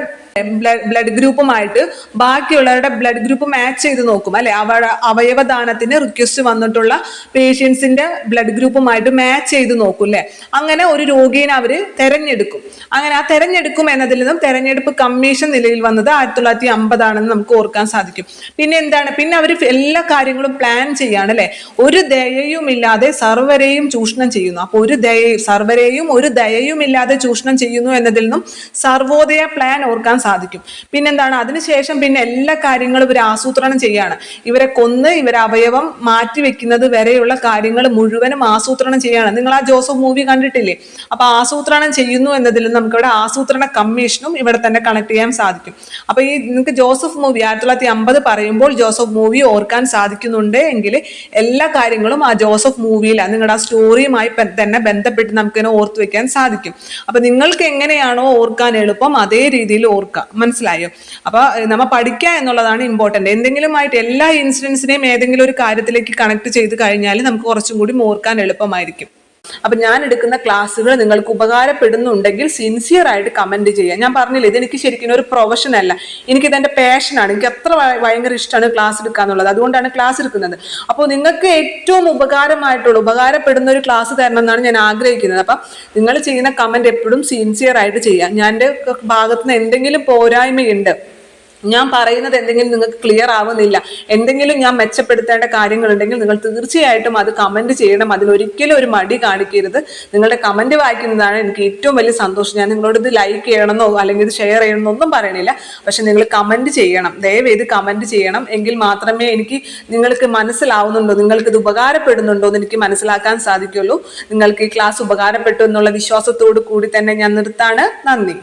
Speaker 1: ബ്ലഡ് ഗ്രൂപ്പുമായിട്ട് ബാക്കിയുള്ളവരുടെ ബ്ലഡ് ഗ്രൂപ്പ് മാച്ച് ചെയ്ത് നോക്കും. അല്ലെ? അവ അവയവദാനത്തിന് റിക്വസ്റ്റ് വന്നിട്ടുള്ള പേഷ്യൻസിന്റെ ബ്ലഡ് ഗ്രൂപ്പുമായിട്ട് മാച്ച് ചെയ്ത് നോക്കും അല്ലെ? അങ്ങനെ ഒരു രോഗിയെ അവർ തെരഞ്ഞെടുക്കും. അങ്ങനെ ആ തെരഞ്ഞെടുക്കും എന്നതിൽ നിന്നും തെരഞ്ഞെടുപ്പ് കമ്മീഷൻ നിലയിൽ വന്നത് ആയിരത്തി തൊള്ളായിരത്തി അമ്പതാണെന്ന് നമുക്ക് ഓർക്കാൻ സാധിക്കും. പിന്നെ എന്താണ്? പിന്നെ അവർ എല്ലാ കാര്യങ്ങളും പ്ലാൻ ചെയ്യാണ് അല്ലെ? ഒരു ദയയും ഇല്ലാതെ സർവരെയും ചൂഷണം ചെയ്യുന്നു. അപ്പൊ ഒരു ദയ സർവരെയും ഒരു ദയയും ഇല്ലാതെ ചൂഷണം ചെയ്യുന്നു എന്നതിൽ നിന്നും സർവോദയ പ്ലാൻ ഓർക്കാൻ സാധിക്കും. പിന്നെന്താണ് അതിനുശേഷം പിന്നെ എല്ലാ കാര്യങ്ങളും ഇവർ ആസൂത്രണം ചെയ്യാണ്. ഇവരെ കൊന്ന് ഇവരെ അവയവം മാറ്റി വെക്കുന്നത് വരെയുള്ള കാര്യങ്ങൾ മുഴുവനും ആസൂത്രണം ചെയ്യാണ്. നിങ്ങൾ ആ ജോസഫ് മൂവി കണ്ടിട്ടില്ലേ? അപ്പൊ ആസൂത്രണം ചെയ്യുന്നു എന്നതിൽ നമുക്ക് ഇവിടെ ആസൂത്രണ കമ്മീഷനും ഇവിടെ തന്നെ കണക്ട് ചെയ്യാൻ സാധിക്കും. അപ്പൊ ഈ നിങ്ങൾക്ക് ജോസഫ് മൂവി ആയിരത്തി തൊള്ളായിരത്തി അമ്പത് പറയുമ്പോൾ ജോസഫ് മൂവി ഓർക്കാൻ സാധിക്കുന്നുണ്ട് എങ്കിൽ എല്ലാ കാര്യങ്ങളും ആ ജോസഫ് മൂവിയിലാണ്. നിങ്ങളുടെ ആ സ്റ്റോറിയുമായി തന്നെ ബന്ധപ്പെട്ട് നമുക്കിതിനെ ഓർത്ത് വെക്കാൻ സാധിക്കും. അപ്പൊ നിങ്ങൾക്ക് എങ്ങനെയാണോ ഓർക്കാൻ എളുപ്പം അതേ രീതിയിൽ ഓർക്കുക മനസ്സിലായോ? അപ്പൊ നമ്മൾ നമ്മ പഠിക്കുക എന്നുള്ളതാണ് ഇമ്പോർട്ടന്റ് എന്തെങ്കിലും ആയിട്ട് എല്ലാ ഇൻസിഡൻസിനെയും ഏതെങ്കിലും ഒരു കാര്യത്തിലേക്ക് കണക്ട് ചെയ്ത് കഴിഞ്ഞാൽ നമുക്ക് കുറച്ചും കൂടി ഓർക്കാൻ എളുപ്പമായിരിക്കും. അപ്പൊ ഞാൻ എടുക്കുന്ന ക്ലാസ്സുകൾ നിങ്ങൾക്ക് ഉപകാരപ്പെടുന്നുണ്ടെങ്കിൽ സിൻസിയർ ആയിട്ട് കമന്റ് ചെയ്യുക. ഞാൻ പറഞ്ഞില്ല ഇതെനിക്ക് ശരിക്കും ഒരു പ്രൊഫഷൻ അല്ല. എനിക്ക് ഇതെന്റെ പാഷനാണ് എനിക്ക് അത്ര ഭ- ഭയങ്കര ഇഷ്ടമാണ് ക്ലാസ് എടുക്കുക എന്നുള്ളത് അതുകൊണ്ടാണ് ക്ലാസ് എടുക്കുന്നത്. അപ്പോൾ നിങ്ങൾക്ക് ഏറ്റവും ഉപകാരമായിട്ടുള്ള ഉപകാരപ്പെടുന്ന ഒരു ക്ലാസ് തരണം എന്നാണ് ഞാൻ ആഗ്രഹിക്കുന്നത്. അപ്പം നിങ്ങൾ ചെയ്യുന്ന കമന്റ് എപ്പോഴും സിൻസിയർ ആയിട്ട് ചെയ്യുക. ഞാൻ എന്റെ ഭാഗത്ത് നിന്ന് എന്തെങ്കിലും പോരായ്മയുണ്ട് ഞാൻ പറയുന്നത് എന്തെങ്കിലും നിങ്ങൾക്ക് ക്ലിയർ ആവുന്നില്ല. എന്തെങ്കിലും ഞാൻ മെച്ചപ്പെടുത്തേണ്ട കാര്യങ്ങളുണ്ടെങ്കിൽ നിങ്ങൾ തീർച്ചയായിട്ടും അത് കമന്റ് ചെയ്യണം. അതിലൊരിക്കലും ഒരു മടി കാണിക്കരുത്. നിങ്ങളുടെ കമന്റ് വായിക്കുന്നതാണ് എനിക്ക് ഏറ്റവും വലിയ സന്തോഷം. ഞാൻ നിങ്ങളോട് ഇത് ലൈക്ക് ചെയ്യണമെന്നോ അല്ലെങ്കിൽ ഇത് ഷെയർ ചെയ്യണമെന്നോ ഒന്നും പറയണില്ല. പക്ഷെ നിങ്ങൾ കമന്റ് ചെയ്യണം. ദയവേത് കമന്റ് ചെയ്യണം. എങ്കിൽ മാത്രമേ എനിക്ക് നിങ്ങൾക്ക് മനസ്സിലാവുന്നുണ്ടോ? നിങ്ങൾക്ക് ഇത് ഉപകാരപ്പെടുന്നുണ്ടോ എന്ന് എനിക്ക് മനസ്സിലാക്കാൻ സാധിക്കുള്ളൂ. നിങ്ങൾക്ക് ഈ ക്ലാസ് ഉപകാരപ്പെട്ടു എന്നുള്ള വിശ്വാസത്തോടു കൂടി തന്നെ ഞാൻ നിർത്താണ്. നന്ദി.